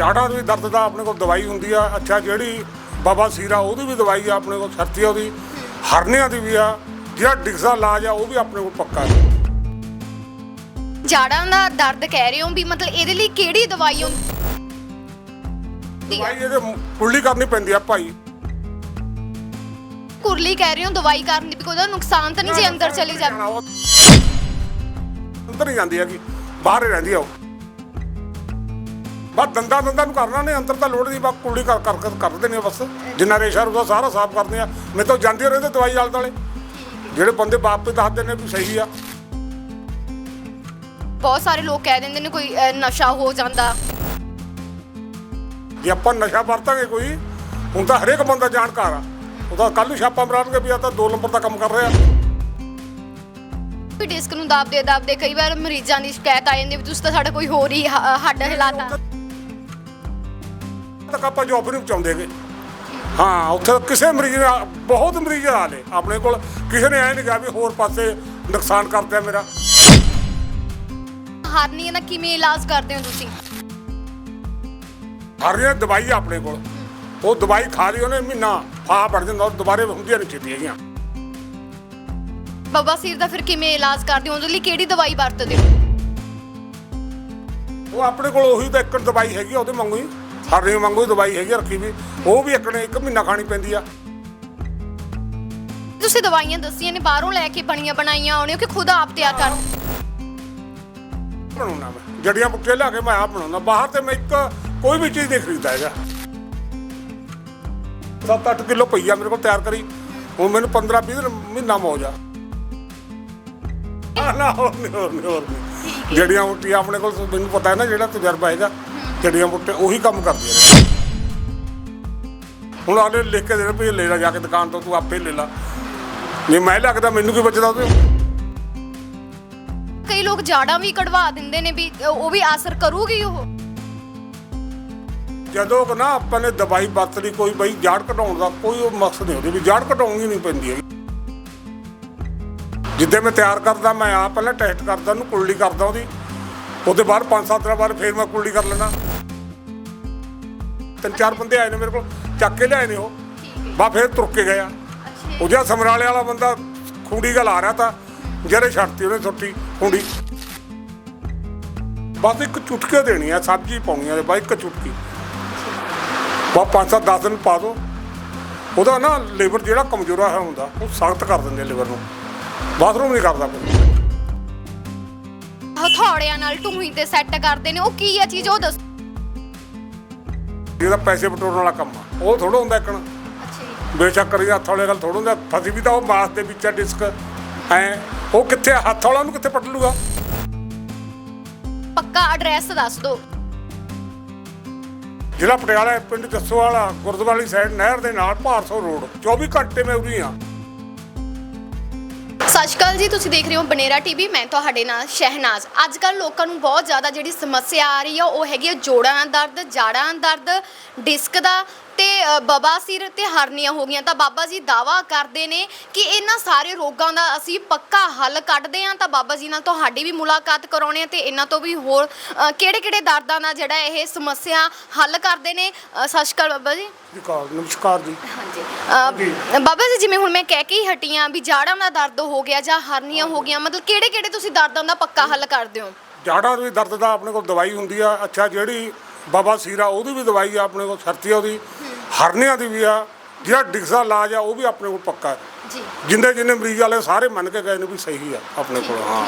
ਜਾੜਾ ਦੀ ਦਰਦ ਦਾ ਆਪਣੇ ਕੋਲ ਦਵਾਈ ਹੁੰਦੀ ਆ ਅੱਛਾ ਜਿਹੜੀ ਬਾਬਾ ਸੀਰਾ ਉਹਦੀ ਵੀ ਦਵਾਈ ਆ ਆਪਣੇ ਕੋਲ ਸਰਤੀ ਉਹਦੀ ਹਰਨਿਆਂ ਦੀ ਵੀ ਆ ਜਿਹੜਾ ਡਿਕਸਾ ਇਲਾਜ ਆ ਉਹ ਵੀ ਆਪਣੇ ਕੋਲ ਪੱਕਾ ਹੈ ਜਾੜਾਂ ਦਾ ਦਰਦ ਕਹਿ ਰਹੇ ਹੋ ਵੀ ਮਤਲਬ ਇਹਦੇ ਲਈ ਕਿਹੜੀ ਦਵਾਈ ਹੁੰਦੀ ਦਵਾਈ ਇਹਦੇ ਕੁੱਲੀ ਕਰਨੀ ਪੈਂਦੀ ਆ ਭਾਈ। ਕੁਰਲੀ ਕਹਿ ਰਹੇ ਹੋ ਦਵਾਈ ਕਰਨ ਦੀ ਵੀ ਕੋਈ ਉਹਦਾ ਨੁਕਸਾਨ ਤਾਂ ਨਹੀਂ ਜੇ ਅੰਦਰ ਚਲੀ ਜਾਂਦੀ ਅੰਦਰ ਹੀ ਜਾਂਦੀ ਹੈਗੀ ਬਾਹਰ ਹੀ ਰਹਿੰਦੀ ਆ ਉਹ। ਬਸ ਦੰਦਾਂ ਦੰਦਾਂ ਨੂੰ ਕਰਨਾ ਨੇ ਅੰਦਰ ਤਾਂ ਲੋੜ ਨਹੀਂ ਬਸ ਕੁੱਲੀ ਕਰ ਕਰ ਕਰ- ਕਰ ਦਿੰਦੇ ਆ ਬਸ। ਜਿੰਨਾ ਰੇਸ਼ਾ ਰੂਸਾ ਸਾਰਾ ਸਾਫ਼ ਕਰਦੇ ਆ ਮੇਰੇ ਤੋਂ ਜਾਂਦੇ ਰਹਿੰਦੇ ਦਵਾਈ ਵਾਲੇ ਵਾਲੇ। ਜਿਹੜੇ ਬੰਦੇ ਬਾਪ ਵੀ ਦੱਸਦੇ ਨੇ ਵੀ ਸਹੀ ਆ। ਬਹੁਤ ਸਾਰੇ ਲੋਕ ਕਹਿ ਦਿੰਦੇ ਨੇ ਕੋਈ ਅਹ, ਨਸ਼ਾ ਹੋ ਜਾਂਦਾ। ਜੇ ਆਪਾਂ ਨਸ਼ਾ ਵਰਤਾਂਗੇ ਕੋਈ ਹੁਣ ਤਾਂ ਹਰੇਕ ਬੰਦਾ ਜਾਣਕਾਰ ਆ। ਉਹਦਾ ਕੱਲ ਨੂੰ ਛਾਪਾ ਮਾਰਨਗੇ ਵੀ ਆ ਤਾਂ ਦੋ ਨੰਬਰ ਦਾ ਕੰਮ ਕਰ ਰਿਹਾ। ਵੀ ਡਿਸਕ ਨੂੰ ਦਾਬਦੇ ਦਾਬਦੇ ਕਈ ਵਾਰ ਮਰੀਜ਼ਾਂ ਦੀ ਸ਼ਿਕਾਇਤ ਆ ਜਾਂਦੀ ਵੀ ਤੁਸੀਂ ਤਾਂ ਸਾਡਾ ਕੋਈ ਹੋਰ ਹੀ ਹ- ਹੱਡ ਹਿਲਾਤਾ। ਤੱਕ ਆਪਾਂ ਜੋਬ ਨਹੀਂ ਪਹੁੰਚਾਉਂਦੇਗੇ ਹਾਂ ਉੱਥੇ ਕਿਸੇ ਮਰੀਜ਼ ਨੇ ਬਹੁਤ ਮਰੀਜ਼ ਆ ਲਏ ਆਪਣੇ ਕੋਲ ਕਿਸੇ ਨੇ ਐ ਨਹੀਂ ਕਿਹਾ ਵੀ ਹੋਰ ਪਾਸੇ ਨੁਕਸਾਨ ਕਰਦੇ ਮੇਰਾ। ਹਾਰਨੀਆਂ ਦਾ ਕਿਵੇਂ ਇਲਾਜ ਕਰਦੇ ਹੋ ਤੁਸੀਂ? ਹਰੀਆਂ ਦਵਾਈ ਆ ਆਪਣੇ ਕੋਲ। ਉਹ ਦਵਾਈ ਖਾ ਲਈ ਉਹਨੇ ਮਹੀਨਾ ਫਾ ਬਣ ਜਾਂਦਾ ਉਹ ਦੁਬਾਰੇ ਹੁੰਦੀਆਂ ਨਹੀਂ ਛੇਤੀ ਹੈਗੀਆਂ। ਬਾਬਾ ਸੀਰ ਦਾ ਫਿਰ ਕਿਵੇਂ ਇਲਾਜ ਕਰਦੇ ਹੋ? ਉਹਦੇ ਲਈ ਕਿਹੜੀ ਦਵਾਈ ਵਰਤਦੇ ਹੋ? ਉਹ ਆਪਣੇ ਕੋਲ ਉਹੀ ਤਾਂ ਇੱਕ ਦਵਾਈ ਹੈਗੀ ਆ, ਉਹਦੇ ਵਾਂਗੂ ਹੀ। ਹਰੀਆਂ ਵਾਂਗੂ ਹੀ ਦਵਾਈ ਹੈਗੀ ਆ ਰੱਖੀ ਵੀ ਉਹ ਵੀ ਇੱਕ ਨੇ ਇੱਕ ਮਹੀਨਾ ਖਾਣੀ ਪੈਂਦੀ ਆ। ਤੁਸੀਂ ਦਵਾਈਆਂ ਦੱਸੀਆਂ ਨੇ ਬਾਹਰੋਂ ਲੈ ਕੇ ਬਣੀਆਂ ਬਣਾਈਆਂ ਆਉਣੇ ਕਿ ਖੁਦ ਆਪ ਤਿਆਰ ਕਰ ਬਣਾਉਣਾ ਮੈਂ। ਜੜੀਆਂ ਬੁੱਟੇ ਲਿਆ ਕੇ ਮੈਂ ਆਪ ਬਣਾਉਣਾ ਬਾਹਰ ਤੇ ਮੈਂ ਇੱਕ ਕੋਈ ਵੀ ਚੀਜ਼ ਨਹੀਂ ਖਰੀਦਦਾ ਹੈਗਾ। 7-8 ਕਿਲੋ ਪਈਆ ਮੇਰੇ ਕੋਲ ਤਿਆਰ ਕਰੀ। ਹੁਣ ਮੈਨੂੰ 15-20 ਮਹੀਨਾ ਮੌਜ ਆ। ਨਾ ਹੋਰ ਨਹੀਂ ਹੋਰ ਨਹੀਂ ਹੋਰ ਨਹੀਂ। ਜੜੀਆਂ ਬੁੱਟੀਆਂ ਆਪਣੇ ਕੋਲ ਮੈਨੂੰ ਪਤਾ ਹੈ ਨਾ ਜਿਹੜਾ ਤਜਰਬਾ ਹੈਗਾ। ਜੜੀਆਂ ਬੁੱਟੇ ਉਹੀ ਕੰਮ ਕਰਦੀਆਂ ਨੇ। ਹੁਣ ਆਲੇ ਲਿਖ ਕੇ ਦੇਣਾ ਵੀ ਲੈ ਲੈ ਜਾ ਕੇ ਦੁਕਾਨ ਤੋਂ ਤੂੰ ਆਪੇ ਲੈ ਲੈ। ਜੇ ਮੈਂ ਲੱਗਦਾ ਮੈਨੂੰ ਕੀ ਬਚਦਾ ਉਹਦੇ ਕਈ ਲੋਕ ਜਾੜਾਂ ਵੀ ਕਢਵਾ ਦਿੰਦੇ ਨੇ ਵੀ ਉਹ ਵੀ ਅਸਰ ਕਰੂਗੀ ਉਹ। ਜਦੋਂ ਕਿ ਨਾ ਆਪਾਂ ਨੇ ਦਵਾਈ ਵਰਤ ਲਈ ਕੋਈ ਬਈ ਜਾੜ ਘਟਾਉਣ ਦਾ ਕੋਈ ਉਹ ਮਕਸਦ ਨਹੀਂ ਉਹਦੀ ਵੀ ਜਾੜ ਘਟਾਉਣੀ ਨਹੀਂ ਪੈਂਦੀ ਹੈਗੀ। ਜਿੱਦੇ ਮੈਂ ਤਿਆਰ ਕਰਦਾ ਮੈਂ ਆਪ ਪਹਿਲਾਂ ਟੈਸਟ ਕਰਦਾ ਉਹਨੂੰ ਕੁੱਲੀ ਕਰਦਾ ਉਹਦੀ। ਉਹਦੇ ਬਾਅਦ ਪੰਜ ਸੱਤ ਦਿਨਾਂ ਬਾਅਦ ਫੇਰ ਮੈਂ ਕੁੱਲੀ ਕਰ ਲੈਣਾ ਤਿੰਨ ਚਾਰ ਬੰਦੇ ਆਏ ਨੇ ਮੇਰੇ ਕੋਲ ਚੱਕ ਕੇ ਲਿਆਏ ਨੇ ਉਹ। ਬਾ ਫੇਰ ਤੁਰ ਕੇ ਗਿਆ ਉਹ ਜਿਹਾ ਸਮਰਾਲੇ ਵਾਲਾ ਬੰਦਾ ਖੁੰਡੀ ਗੱਲ ਆ ਰਿਹਾ ਤਾਂ ਜਿਹੜੇ ਛੱਡਤੀ ਉਹਨੇ ਛੁੱਟੀ ਖੁੰਡੀ। ਬਸ ਇੱਕ ਚੁਟਕੇ ਦੇਣੀ ਆ ਸਬਜ਼ੀ ਪਾਉਣੀ ਆ ਬਾਈ ਇੱਕ ਚੁਟਕੀ। ਬਾ ਪੰਜ ਸੱਤ 10 ਦਿਨ ਪਾ ਦੋ। ਉਹਦਾ ਨਾ ਲੀਵਰ ਜਿਹੜਾ ਕਮਜ਼ੋਰਾ ਹੈ ਹੁੰਦਾ ਉਹ ਸਖਤ ਕਰ ਦਿੰਦੇ ਲੀਵਰ ਨੂੰ। ਬਾਥਰੂਮ ਨਹੀਂ ਕਰਦਾ ਹਥੌੜਿਆਂ ਨਾਲ ਟੂਹੀ ਤੇ ਸੈੱਟ ਕਰਦੇ ਨੇ ਉਹ ਕੀ ਆ ਚੀਜ਼ ਉਹ ਦੱਸ। ਇਹਦਾ ਪੈਸੇ ਬਟੋਰਨ ਵਾਲਾ ਕੰਮ ਆ। ਉਹ ਥੋੜਾ ਹੁੰਦਾ ਇੱਕਣ ਬੇਸ਼ੱਕ ਕਰੀ ਹੱਥ ਵਾਲੇ ਗੱਲ ਥੋੜਾ ਹੁੰਦਾ। ਫਸੀ ਵੀ ਤਾਂ ਉਹ ਮਾਸ ਦੇ ਵਿੱਚ ਆ ਡਿਸਕ ਐ ਉਹ ਕਿੱਥੇ? ਹੱਥ ਵਾਲਾ ਨੂੰ ਕਿੱਥੇ ਪੱਟ ਲੂਗਾ ਪੱਕਾ ਐਡਰੈਸ ਦੱਸ ਦਿਓ ਜ਼ਿਲ੍ਹਾ ਪਟਿਆਲਾ ਪਿੰਡ ਜੱਸੋ ਵਾਲਾ ਗੁਰਦੁਆਰਾ ਸਾਈਡ ਨਹਿਰ ਦੇ ਨਾਲ ਭਾਰਸੋ ਰੋਡ 24 ਘੰਟੇ ਮੈਂ ਉਰੀ ਆ। ਸਤਿ ਸ਼੍ਰੀ ਅਕਾਲ ਜੀ, ਤੁਸੀਂ ਦੇਖ ਰਹੇ ਹੋ ਬਨੇਰਾ ਟੀਵੀ, ਮੈਂ ਤੁਹਾਡੇ ਨਾਲ ਸ਼ਹਿਨਾਜ਼। ਅੱਜ ਕੱਲ ਲੋਕਾਂ ਨੂੰ ਬਹੁਤ ਜ਼ਿਆਦਾ ਜਿਹੜੀ ਸਮੱਸਿਆ ਆ ਰਹੀ ਆ, ਉਹ ਹੈਗੀ ਆ ਜੋੜਾਂ ਦਾ ਦਰਦ, ਜਾੜਾਂ ਦਾ ਦਰਦ, ਡਿਸਕ ਦਾ ਤੇ ਅ, ਬਵਾਸੀਰ ਤੇ ਹਰਨੀਆਂ ਹੋ ਗਈਆਂ। ਤਾਂ ਬਾਬਾ ਜੀ ਦਾਵਾ ਕਰਦੇ ਨੇ ਕਿ ਇਹਨਾਂ ਸਾਰੇ ਰੋਗਾਂ ਦਾ ਅਸੀਂ ਪੱਕਾ ਹੱਲ ਕੱਢਦੇ ਹਾਂ। ਤਾਂ ਬਾਬਾ ਜੀ ਨਾਲ ਤੁਹਾਡੀ ਵੀ ਮੁਲਾਕਾਤ ਕਰਾਉਣੇ ਆ ਤੇ ਇਹਨਾਂ ਤੋਂ ਵੀ ਹੋਰ ਕਿਹੜੇ ਕਿਹੜੇ ਦਰਦਾਂ ਦਾ ਜਿਹੜਾ ਇਹ ਸਮੱਸਿਆ ਹੱਲ ਕਰਦੇ ਨੇ? ਅ, ਸਤਿ ਸ਼੍ਰੀ ਅਕਾਲ ਬਾਬਾ ਜੀ। ਨਮਸਕਾਰ ਜੀ। ਹਾਂਜੀ। ਅ, ਬਾਬਾ ਜੀ ਜਿਵੇਂ ਹੁਣ ਮੈਂ ਕਹਿ ਕੇ ਹੀ ਹਟੀ ਆਂ ਵੀ ਜਾੜਾਂ ਦਾ ਦਰਦ ਹੋ ਗਿਆ ਜਾਂ ਹਰਨੀਆਂ ਹੋ ਗਈਆਂ ਮਤਲਬ ਕਿਹੜੇ ਕਿਹੜੇ ਤੁਸੀਂ ਦਰਦਾਂ ਦਾ ਪੱਕਾ ਹੱਲ ਕਰਦੇ ਹੋ? ਜਾੜਾ ਦੀ ਦਰਦ ਦਾ ਆਪਣੇ ਕੋਲ ਦਵਾਈ ਹੁੰਦੀ ਆ। ਅੱਛਾ ਜਿਹੜੀ ਬਾਬਾ ਸੀਰਾ ਉਹਦੀ ਵੀ ਦਵਾਈ ਆ ਆਪਣੇ ਕੋਲ ਸਰਤੀ ਉਹਦੀ। ਹਰਨਿਆਂ ਦੀ ਵੀ ਆ ਜਿਹੜਾ ਡਿਕਸਾ ਇਲਾਜ ਆ ਉਹ ਵੀ ਆਪਣੇ ਕੋਲ ਪੱਕਾ ਜੀ। ਜਿੰਦੇ ਜਿੰਨੇ ਮਰੀਜ਼ ਵਾਲੇ ਸਾਰੇ ਮੰਨ ਕੇ ਗਏ ਨੇ ਵੀ ਸਹੀ ਆ ਆਪਣੇ ਕੋਲ ਹਾਂ।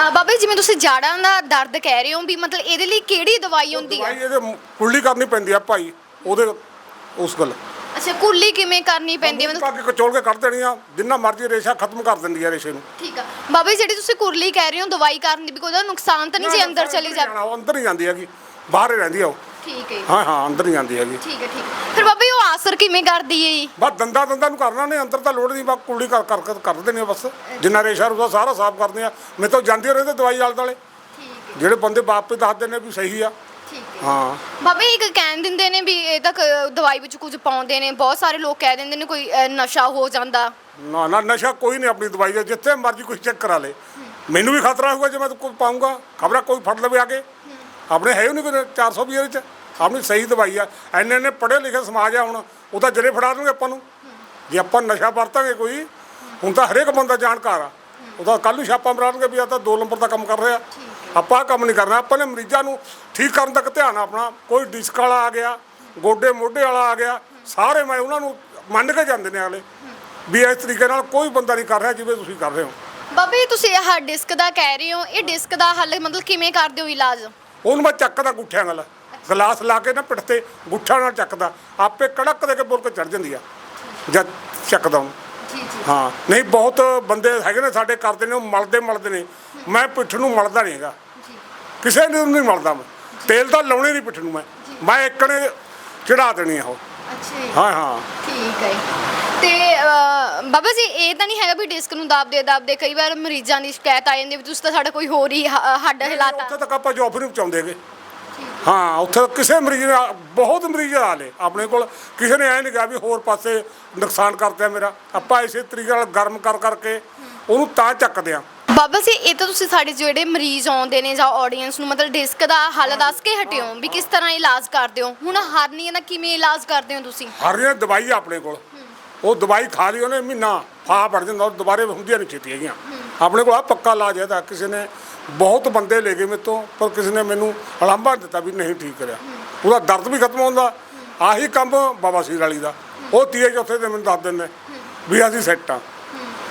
ਅ, ਬਾਬਾ ਜੀ ਜਿਵੇਂ ਤੁਸੀਂ ਜਾੜਾਂ ਦਾ ਦਰਦ ਕਹਿ ਰਹੇ ਹੋ ਵੀ ਮਤਲਬ ਇਹਦੇ ਲਈ ਕਿਹੜੀ ਦਵਾਈ ਹੁੰਦੀ ਹੈ ਦਵਾਈ ਇਹਦੇ ਕੁੱਲੀ ਕਰਨੀ ਪੈਂਦੀ ਆ ਭਾਈ ਉਹਦੇ ਉਸ ਗੱਲ। ਅੱਛਾ ਕੁੱਲੀ ਕਿਵੇਂ ਕਰਨੀ ਪੈਂਦੀ ਹੈ ਮਤਲਬ ਪਾ ਕੇ ਕਚੋਲ ਕੇ ਕੱਢ ਦੇਣੀ ਆ ਜਿੰਨਾ ਮਰਜ਼ੀ ਰੇਸ਼ਾ ਖਤਮ ਕਰ ਦਿੰਦੀ ਆ ਰੇਸ਼ੇ ਨੂੰ। ਠੀਕ ਆ। ਬਾਬਾ ਜੀ ਜਿਹੜੀ ਤੁਸੀਂ ਕੁਰਲੀ ਕਹਿ ਰਹੇ ਹੋ ਦਵਾਈ ਕਰਨ ਦੀ ਵੀ ਕੋਈ ਉਹਦਾ ਨੁਕਸਾਨ ਤਾਂ ਨਹੀਂ ਜੇ ਅੰਦਰ ਚਲੀ ਜਾਵੇ ਉਹ ਅੰਦਰ ਹੀ ਜਾਂਦੀ ਹੈਗੀ। ਬਾਹਰ ਹੀ ਰਹਿੰਦੀ ਆ ਉਹ। ਠੀਕ ਹੈ ਹਾਂ ਹਾਂ ਅੰਦਰ ਹੀ ਜਾਂਦੀ ਹੈਗੀ। ਠੀਕ ਹੈ ਠੀਕ ਹੈ। ਫਿਰ ਬਾਬਾ ਜੀ ਉਹ ਆਸਰ ਕਿਵੇਂ ਕਰਦੀ ਹੈ ਜੀ? ਬਸ ਦੰਦਾਂ ਦੰਦਾਂ ਨੂੰ ਕਰਨਾ ਨੇ ਅੰਦਰ ਤਾਂ ਲੋੜ ਨਹੀਂ ਬਸ ਕੁੱਲੀ ਕਰ ਕਰ ਕਰ ਨੇ ਬਸ। ਜਿੰਨਾ ਰੇਸ਼ਾ ਰੂਸਾ ਸਾਰਾ ਸਾਫ਼ ਕਰਦੇ ਆ। ਮੇਰੇ ਤੋਂ ਜਾਂਦੇ ਰਹਿੰਦੇ ਦਵਾਈ ਵਾਲੇ ਵਾਲੇ ਠੀਕ ਜਿਹੜੇ ਬੰਦੇ ਬਾਪ ਤੇ ਦੱਸਦੇ ਨੇ ਵੀ ਸਹੀ ਆ। ਠੀਕ ਹੈ। ਹਾਂ। ਬਾਬਾ ਜੀ ਇੱਕ ਕਹਿਣ ਦਿੰਦੇ ਨੇ ਵੀ ਇਹ ਤਾਂ ਕ- ਦਵਾਈ ਵਿੱਚ ਕੁਝ ਪਾਉਂਦੇ ਨੇ। ਬਹੁਤ ਸਾਰੇ ਲੋਕ ਕਹਿ ਦਿੰਦੇ ਨੇ ਕੋਈ ਅ, ਨਸ਼ਾ ਹੋ ਜਾਂਦਾ। ਨਾ ਨਾ ਨਸ਼ਾ ਕੋਈ ਨਹੀਂ ਆਪਣੀ ਦਵਾਈ ਦਾ। ਜਿੱਥੇ ਮਰਜ਼ੀ ਕੁਝ ਚੈੱਕ ਕਰਾ ਲੇ। ਮੈਨੂੰ ਵੀ ਖਤਰਾ ਹੋਊਗਾ ਜੇ ਮੈਂ ਕੋਈ ਪਾਉਂਗਾ ਖਬਰਾਂ ਕੋਈ ਫੜ ਲਵੇ ਆ ਕੇ। ਆਪਣੇ ਹੈ ਹੀ ਨਹੀਂ ਕੋਈ 400 ਰੁਪਏ ਵਿੱਚ। ਆਪਣੀ ਸਹੀ ਦਵਾਈ ਆ। ਐਨੇ ਐਨੇ ਪੜ੍ਹੇ ਲਿਖੇ ਸਮਾਜ ਆ ਹੁਣ। ਉਹ ਤਾਂ ਜਰੇ ਫੜਾ ਦੇਣਗੇ ਆਪਾਂ ਨੂੰ। ਜੇ ਆਪਾਂ ਨਸ਼ਾ ਵਰਤਾਂਗੇ ਕੋਈ, ਹੁਣ ਤਾਂ ਹਰੇਕ ਬੰਦਾ ਜਾਣਕਾਰ ਆ। ਉਹ ਕੱਲ ਨੂੰ ਛਾਪਾ ਮਾਰਨਗੇ ਵੀ ਆ ਤਾਂ ਦੋ ਨੰਬਰ ਦਾ ਕੰਮ ਕਰ ਰਿਹਾ। ਆਪਾਂ ਕੰਮ ਨਹੀਂ ਕਰਨਾ। ਆਪਾਂ ਨੇ ਮਰੀਜ਼ਾਂ ਨੂੰ ਠੀਕ ਕਰਨ ਤੱਕ ਧਿਆਨ ਆਪਣਾ। ਕੋਈ ਡਿਸਕ ਵਾਲਾ ਆ ਗਿਆ, ਗੋਡੇ ਮੋਢੇ ਵਾਲਾ ਆ ਗਿਆ, ਸਾਰੇ ਮੈਂ ਉਹਨਾਂ ਨੂੰ ਮੰਨ ਕੇ ਜਾਂਦੇ ਨੇ ਅਗਲੇ। ਵੀ ਇਸ ਤਰੀਕੇ ਨਾਲ ਕੋਈ ਬੰਦਾ ਨਹੀਂ ਕਰ ਰਿਹਾ ਜਿਵੇਂ ਤੁਸੀਂ ਕਰ ਰਹੇ ਹੋ। ਬਾਬਾ, ਤੁਸੀਂ ਇਹ ਡਿਸਕ ਦਾ ਕਹਿ ਰਹੇ ਹੋ। ਇਹ ਡਿਸਕ ਦਾ ਹੱਲ ਮਤਲਬ ਕਿਵੇਂ ਕਰਦੇ ਹੋ ਇਲਾਜ? ਉਹਨੂੰ ਮੈਂ ਚੱਕਦਾ ਗੁੱਠਿਆਂ ਨਾਲ। ਗਲਾਸ ਲਾ ਕੇ ਨਾ ਪਿੱਠ ਤੇ ਗੁੱਠਿਆਂ ਨਾਲ ਚੱਕਦਾ। ਆਪੇ ਕੜਕ ਦੇ ਕੇ ਬੁਰ ਕੇ ਚੜ ਜਾਂਦੀ ਆ। ਜਦ ਚੱਕਦਾ ਉਹਨੂੰ। ਹਾਂ ਨਹੀਂ ਬਹੁਤ ਬੰਦੇ ਹੈਗੇ ਨੇ ਸਾਡੇ ਕਰਦੇ ਨੇ ਉਹ ਮਲਦੇ ਮਲਦੇ ਨੇ। ਮੈਂ ਪਿੱਠ ਨੂੰ ਮਲਦਾ ਨਹੀਂ ਹੈਗਾ। ਕਿਸੇ ਨੂੰ ਨਹੀਂ ਮਲਦਾ ਮੈਂ। ਤੇਲ ਤਾਂ ਲਾਉਣੇ ਨਹੀਂ ਪਿੱਠ ਨੂੰ ਮੈਂ। ਮੈਂ ਇੱਕਣੇ ਚੜਾ ਦੇਣੀ ਆ ਉਹ। ਅੱਛਾ ਹਾਂ ਹਾਂ। ਠੀਕ ਹੈ ਤੇ ਬਾਬਾ ਜੀ ਇਹ ਤਾਂ ਨਹੀਂ ਹੈਗਾ ਵੀ ਡਿਸਕ ਨੂੰ ਦਾਬਦੇ ਦਾਬਦੇ ਕਈ ਵਾਰ ਮਰੀਜ਼ਾਂ ਦੀ ਸ਼ਿਕਾਇਤ ਆ ਜਾਂਦੀ ਵੀ ਤੁਸੀਂ ਤਾਂ ਸਾਡਾ ਕੋਈ ਹੋਰ ਹੀ ਹ- ਹੱਡ ਹਿਲਾਤਾ। ਉੱਥੇ ਤੱਕ ਆਪਾਂ ਜੋਬ ਨਹੀਂ ਪਹੁੰਚਾਉਂਦੇਗੇ ਹਾਂ ਉੱਥੇ ਕਿਸੇ ਮਰੀਜ਼ ਨੇ ਬਹੁਤ ਮਰੀਜ਼ ਆ ਲਏ ਆਪਣੇ ਕੋਲ। ਕਿਸੇ ਨੇ ਐ ਨਹੀਂ ਕਿਹਾ ਵੀ ਹੋਰ ਪਾਸੇ ਨੁਕਸਾਨ ਕਰਦਾ ਮੇਰਾ। ਆਪਾਂ ਇਸੇ ਤਰੀਕੇ ਨਾਲ ਗਰਮ ਕਰ ਕਰਕੇ ਉਹਨੂੰ ਤਾਂ ਚੱਕਦੇ ਆ ਬਾਬਾ ਜੀ ਇਹ ਤਾਂ ਤੁਸੀਂ ਸਾਡੇ ਜਿਹੜੇ ਮਰੀਜ਼ ਆਉਂਦੇ ਨੇ ਜਾਂ ਆਡੀਅנס ਨੂੰ ਮਤਲਬ ਡਿਸਕ ਦਾ ਹੱਲ ਦੱਸ ਕੇ ਹਟਿਓ ਵੀ ਕਿਸ ਤਰ੍ਹਾਂ ਇਲਾਜ ਕਰਦੇ ਹੋ। ਹੁਣ ਹਾਰਨੀਆਂ ਦਾ ਕਿਵੇਂ ਇਲਾਜ ਕਰਦੇ ਹੋ ਤੁਸੀਂ? ਹਰੀਆਂ ਦਵਾਈ ਆ ਆਪਣੇ ਕੋਲ। ਉਹ ਦਵਾਈ ਖਾ ਲਈ ਉਹਨੇ ਮਹੀਨਾ ਫਾ ਪੜ ਜਾਂਦਾ, ਉਹ ਦੁਬਾਰੇ ਹੁੰਦੀਆਂ ਨਹੀਂ ਛੇਤੀ ਹੈਗੀਆਂ। ਆਪਣੇ ਕੋਲ ਆ ਪੱਕਾ ਇਲਾਜ ਹੈ ਤਾਂ ਕਿਸੇ ਨੇ ਬਹੁਤ ਬੰਦੇ ਲੈ ਗਏ ਮੇਰੇ ਤੋਂ, ਪਰ ਕਿਸੇ ਨੇ ਮੈਨੂੰ ਅਲਾਂਭਾ ਦਿੱਤਾ ਵੀ ਨਹੀਂ ਠੀਕ ਕਰਿਆ। ਉਹਦਾ ਦਰਦ ਵੀ ਖਤਮ ਹੁੰਦਾ ਆਹੀ ਕੰਮ ਬਾਬਾ ਸੀਰ ਵਾਲੀ ਦਾ। ਉਹ ਤੀਏ ਚੌਥੇ ਦਿਨ ਮੈਨੂੰ ਦੱਸ ਦਿੰਦੇ, ਵੀ ਅਸੀਂ ਸੈੱਟ ਆ।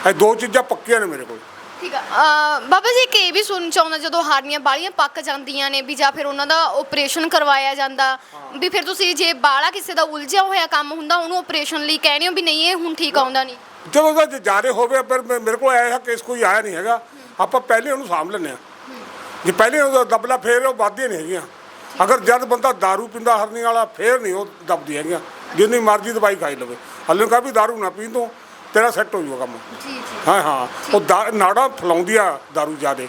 ਇਹ ਦੋ ਚੀਜ਼ਾਂ ਪੱਕੀਆਂ ਨੇ ਮੇਰੇ ਕੋਲ। ਠੀਕ ਆ ਅਹ ਬਾਬਾ ਜੀ ਕਿ ਇਹ ਵੀ ਸੁਣਨ ਚ ਆਉਂਦਾ ਜਦੋਂ ਹਾਰਨੀਆਂ ਬਾਲੀਆਂ ਪੱਕ ਜਾਂਦੀਆਂ ਨੇ ਵੀ ਜਾਂ ਫਿਰ ਉਹਨਾਂ ਦਾ ਆਪਰੇਸ਼ਨ ਕਰਵਾਇਆ ਜਾਂਦਾ ਵੀ ਫਿਰ ਤੁਸੀਂ ਜੇ ਬਾਲਾ ਕਿਸੇ ਦਾ ਉਲਝਿਆ ਹੋਇਆ ਕੰਮ ਹੁੰਦਾ ਉਹਨੂੰ ਆਪਰੇਸ਼ਨ ਲਈ ਕਹਿੰਦੇ ਹੋ ਵੀ ਨਹੀਂ ਇਹ ਹੁਣ ਠੀਕ ਆਉਂਦਾ ਨਹੀਂ ਜਦੋਂ ਦਾ ਜਾਰੇ ਹੋਵੇ ਪਰ ਮੇ- ਮੇਰੇ ਕੋਲ ਆਇਆ ਕੇਸ ਕੋਈ ਆਇਆ ਨਹੀਂ ਹੈਗਾ ਆਪਾਂ ਪਹਿਲੇ ਉਹਨੂੰ ਸਾਂਭ ਲੈਂਦੇ ਆ ਜੇ ਪਹਿਲੇ ਉਹ ਦਬਲਾ ਫੇਰ ਉਹ ਵੱਧਦੀਆਂ ਨਹੀਂ ਹੈਗੀਆਂ ਅਗਰ ਜਦ ਬੰਦਾ दारू ਪੀਂਦਾ ਹਰਨੀ ਵਾਲਾ ਫੇਰ ਨਹੀਂ ਉਹ ਦਬਦੀ ਹੈਗੀਆਂ ਜਿੰਨੀ ਮਰਜ਼ੀ ਦਵਾਈ ਖਾਈ ਲਵੇ ਹਲੇ ਕਹਾ ਵੀ दारू ਨਾ ਪੀਂ ਤੂੰ ਤੇਰਾ ਸੈੱਟ ਹੋ ਜਾਊਗਾ ਕੰਮ। ਜੀ ਜੀ। ਹਾਂ ਹਾਂ। ਉਹ ਦਾ- ਨਾੜਾ ਫਲਾਉਂਦੀ ਆ दारू ਜ਼ਿਆਦੇ।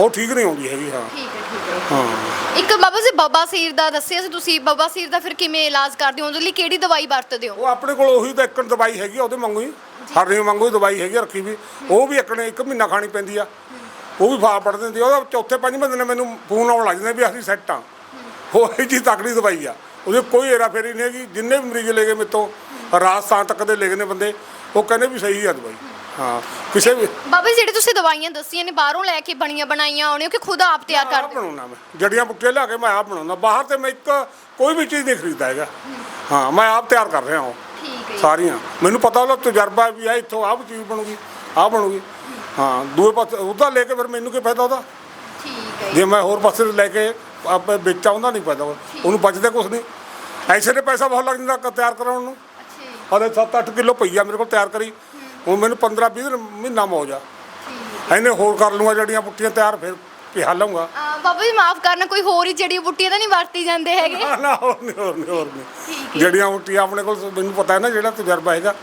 ਉਹ ਠੀਕ ਨਹੀਂ ਆਉਂਦੀ ਹੈਗੀ ਹਾਂ। ਠੀਕ ਹੈ ਠੀਕ ਹੈ। ਹਾਂ। ਇੱਕ ਬਾਬਾ ਜੀ ਬਾਬਾ ਸੀਰ ਦਾ ਦੱਸਿਆ ਸੀ ਤੁਸੀਂ ਬਾਬਾ ਸੀਰ ਦਾ ਫਿਰ ਕਿਵੇਂ ਇਲਾਜ ਕਰਦੇ ਹੋ? ਉਹਦੇ ਲਈ ਕਿਹੜੀ ਦਵਾਈ ਵਰਤਦੇ ਹੋ? ਉਹ ਆਪਣੇ ਕੋਲ ਉਹੀ ਤਾਂ ਇੱਕ ਦਵਾਈ ਹੈਗੀ ਆ, ਉਹਦੇ ਵਾਂਗੂ ਹੀ। ਹਰਨੀ ਵਾਂਗੂ ਹੀ ਦਵਾਈ ਹੈਗੀ ਆ ਰੱਖੀ ਵੀ। ਉਹ ਵੀ ਇੱਕ ਨੇ ਇੱਕ ਮਹੀਨਾ ਖਾਣੀ ਪੈਂਦੀ ਆ। ਉਹ ਵੀ ਫਾ ਪੜ ਦਿੰਦੀ ਆ। ਉਹਦਾ ਚੌਥੇ ਪੰਜਵੇਂ ਦਿਨ ਮੈਨੂੰ ਫੋਨ ਆਉਣ ਲੱਗ ਜਾਂਦਾ ਵੀ ਅਸੀਂ ਸੈੱਟ ਆ। ਉਹ ਹੀ ਜੀ ਤਕੜੀ ਦਵਾਈ ਆ। ਉਹਦੇ ਕੋਈ ਏਰਾ ਫੇਰੀ ਨਹੀਂ ਹੈਗੀ। ਜਿੰਨੇ ਵੀ ਮਰੀਜ਼ ਲੈ ਗਏ ਮੇਰੇ ਤੋਂ ਰਾਜਸਥਾਨ ਤੱਕ ਦੇ ਲੈ ਗਏ ਨੇ ਬੰਦੇ। ਉਹ ਕਹਿੰਦੇ ਵੀ ਸਹੀ ਆ ਦਵਾਈ। ਹਾਂ ਕਿਸੇ ਵੀ ਬਾਬਾ ਜੀ ਜਿਹੜੇ ਤੁਸੀਂ ਦਵਾਈਆਂ ਦੱਸੀਆਂ ਨੇ ਬਾਹਰੋਂ ਲੈ ਕੇ ਬਣੀਆਂ ਬਣਾਈਆਂ ਆਉਣੇ ਹੋ ਕਿ ਖੁਦ ਆਪ ਤਿਆਰ ਆਪ ਕਰਦੇ? ਹੋ ਬਣਾਉਣਾ ਮੈਂ। ਜੜੀਆਂ ਬੁੱਟੀਆਂ ਲਿਆ ਕੇ ਮੈਂ ਆਪ ਬਣਾਉਣਾ। ਬਾਹਰ ਤੇ ਮੈਂ ਇੱਕ ਕੋਈ ਵੀ ਚੀਜ਼ ਨਹੀਂ ਖਰੀਦਦਾ ਹੈਗਾ। ਹਾਂ ਮੈਂ ਆਪ ਤਿਆਰ ਕਰ ਰਿਹਾ ਹਾਂ। ਠੀਕ ਹੈ ਸਾਰੀਆਂ। ਮੈਨੂੰ ਪਤਾ ਉਹਦਾ ਤਜਰਬਾ ਵੀ ਆ ਇੱਥੋਂ ਆਹ ਚੀਜ਼ ਬਣੂਗੀ ਆਹ ਬਣੂਗੀ। ਹਾਂ ਦੂਏ ਪਾਸੇ ਉਹਦਾ ਲੈ ਕੇ ਫਿਰ ਮੈਨੂੰ ਕੀ ਫਾਇਦਾ ਉਹਦਾ? ਠੀਕ ਹੈ ਜੇ। ਮੈਂ ਹੋਰ ਪਾਸੇ ਲੈ ਕੇ ਆਪੇ ਵੇਚਾਂ ਉਹਦਾ ਨਹੀਂ ਫਾਇਦਾ। ਉਹਨੂੰ ਬਚਦਾ ਕੁਝ ਨਹੀਂ। ਐਸੇ ਨੇ ਪੈਸਾ ਬਹੁਤ ਲੱਗ ਜਾਂਦਾ ਕ- ਤਿਆਰ ਕਰਾਉਣ ਨੂੰ। ਹਲੇ 7-8 ਕਿਲੋ ਪਈਆ ਮੇਰੇ ਕੋਲ ਤਿਆਰ ਕਰੀ। ਹੁਣ ਮੈਨੂੰ 15-20 ਦਿਨ ਮਹੀਨਾ ਮੌਜਾ ਐਨੇ ਹੋਰ ਕਰ ਲੂੰਗਾ ਜੜੀਆਂ ਪੁੱਟੀਆਂ ਤਿਆਰ ਫਿਰ ਪਿਹਾ ਲਊਂਗਾ। ਅਹ ਬਾਬਾ ਜੀ ਮਾਫ ਕਰਨਾ ਕੋਈ ਹੋਰ ਹੀ ਜੜੀ ਬੁੱਟੀਆਂ ਤਾਂ ਨਹੀਂ ਵਰਤੀ ਜਾਂਦੇ ਹੈਗੇ? ਨਾ ਨਾ ਹੋਰ ਨਹੀਂ ਹੋਰ ਨਹੀਂ ਹੋਰ ਨਹੀਂ। ਜੜੀਆਂ ਬੁੱਟੀਆਂ ਆਪਣੇ ਕੋਲ ਮੈਨੂੰ ਪਤਾ ਹੈ ਨਾ ਜਿਹੜਾ ਤਜਰਬਾ ਹੈਗਾ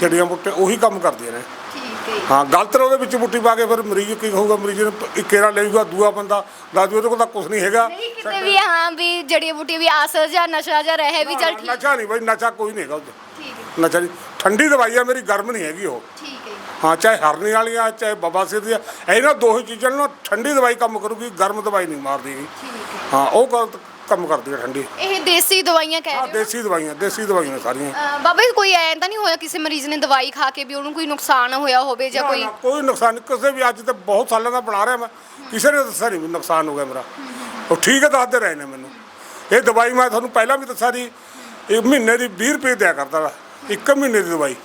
ਜੜੀਆਂ ਬੁੱਟੀਆਂ ਉਹੀ ਕੰਮ ਕਰਦੀਆਂ ਨੇ। ਠੀਕ ਹੈ ਹਾਂ ਗਲਤ ਉਹਦੇ ਵਿੱਚ ਬੁੱਟੀ ਪਾ ਕੇ ਫਿਰ ਮਰੀਜ਼ ਕੀ ਕਹੂਗਾ ਮਰੀਜ਼ ਨੂੰ ਇੱਕੇਰਾ ਲੈ ਜਾਊਗਾ ਦੂਆ ਬੰਦਾ ਦਾਦੂ ਉਹਦੇ ਕੋਲ ਤਾਂ ਕੁਝ ਨਹੀਂ ਹੈਗਾ। ਨਹੀਂ ਕਿਤੇ ਵੀ ਹਾਂ ਵੀ ਜੜੀ ਬੁੱਟੀਆਂ ਵੀ ਆਸਰ ਜਾਂ ਨਸ਼ਾ ਜਾਂ ਰਹੇ ਵੀ ਚੱਲ ਠੀਕ। ਨਸ਼ਾ ਨਹੀਂ ਬਾਈ ਨਸ਼ਾ ਕੋਈ ਨਹੀਂ ਹੈਗਾ ਉਹਦੇ ਨਸ਼ਾ ਨਹੀਂ ਠੰਡੀ ਦਵਾਈ ਆ ਮੇਰੀ ਗਰਮ ਨਹੀਂ ਹੈਗੀ ਉਹ। ਠੀਕ ਹੈ ਹਾਂ ਚਾਹੇ ਹਰਨੀ ਵਾਲੀਆਂ ਚਾਹੇ ਬਾਬਾ ਸਿਰ ਦੀਆਂ ਇਹਨਾਂ ਦੋਹੀ ਚੀਜ਼ਾਂ ਨੂੰ ਠੰਡੀ ਦਵਾਈ ਕੰਮ ਕਰੂਗੀ ਗਰਮ ਦਵਾਈ ਨਹੀਂ ਮਾਰਦੀ ਹੈਗੀ ਹਾਂ ਉਹ ਗਲਤ ਕੰਮ ਕਰਦੀ ਹੈ ਠੰਡੀ। ਇਹ ਦੇਸੀ ਦਵਾਈਆਂ ਕਹਿ ਹਾਂ ਰਹੇ ਹੋ ਦੇਸੀ ਦਵਾਈਆਂ ਦੇਸੀ ਦਵਾਈਆਂ ਨੇ ਸਾਰੀਆਂ। ਅਹ ਬਾਬਾ ਜੀ ਕੋਈ ਐਂ ਤਾਂ ਨਹੀਂ ਹੋਇਆ ਕਿਸੇ ਮਰੀਜ਼ ਨੇ ਦਵਾਈ ਖਾ ਕੇ ਵੀ ਉਹਨੂੰ ਕੋਈ ਨੁਕਸਾਨ ਹੋਇਆ ਹੋਵੇ ਜਾਂ ਨਾ, ਕੋਈ? ਨਾ, ਕੋਈ ਨੁਕਸਾਨ ਨਹੀਂ। ਕਿਸੇ ਵੀ ਅੱਜ ਤੇ ਬਹੁਤ ਸਾਲਾਂ ਦਾ ਬਣਾ ਰਿਹਾ ਮੈਂ। ਕਿਸੇ ਨੇ ਦੱਸਿਆ ਨਹੀਂ ਵੀ ਨੁਕਸਾਨ ਹੋ ਗਿਆ ਮੇਰਾ। ਉਹ ਠੀਕ ਹੈ ਦੱਸਦੇ ਰਹੇ ਨੇ ਮੈਨੂੰ। ਇਹ ਦਵਾਈ ਮੈਂ ਤੁਹਾਨੂੰ ਪਹਿਲਾਂ ਵੀ ਦੱਸਿਆ ਸੀ। ਇਹ ਮਹੀਨੇ ਦੀ 20 ਰੁਪਏ ਦਿਆ ਕਰਦਾ ਵਾ। ਇੱਕ ਮਹੀਨੇ ਦੀ ਦਵਾਈ।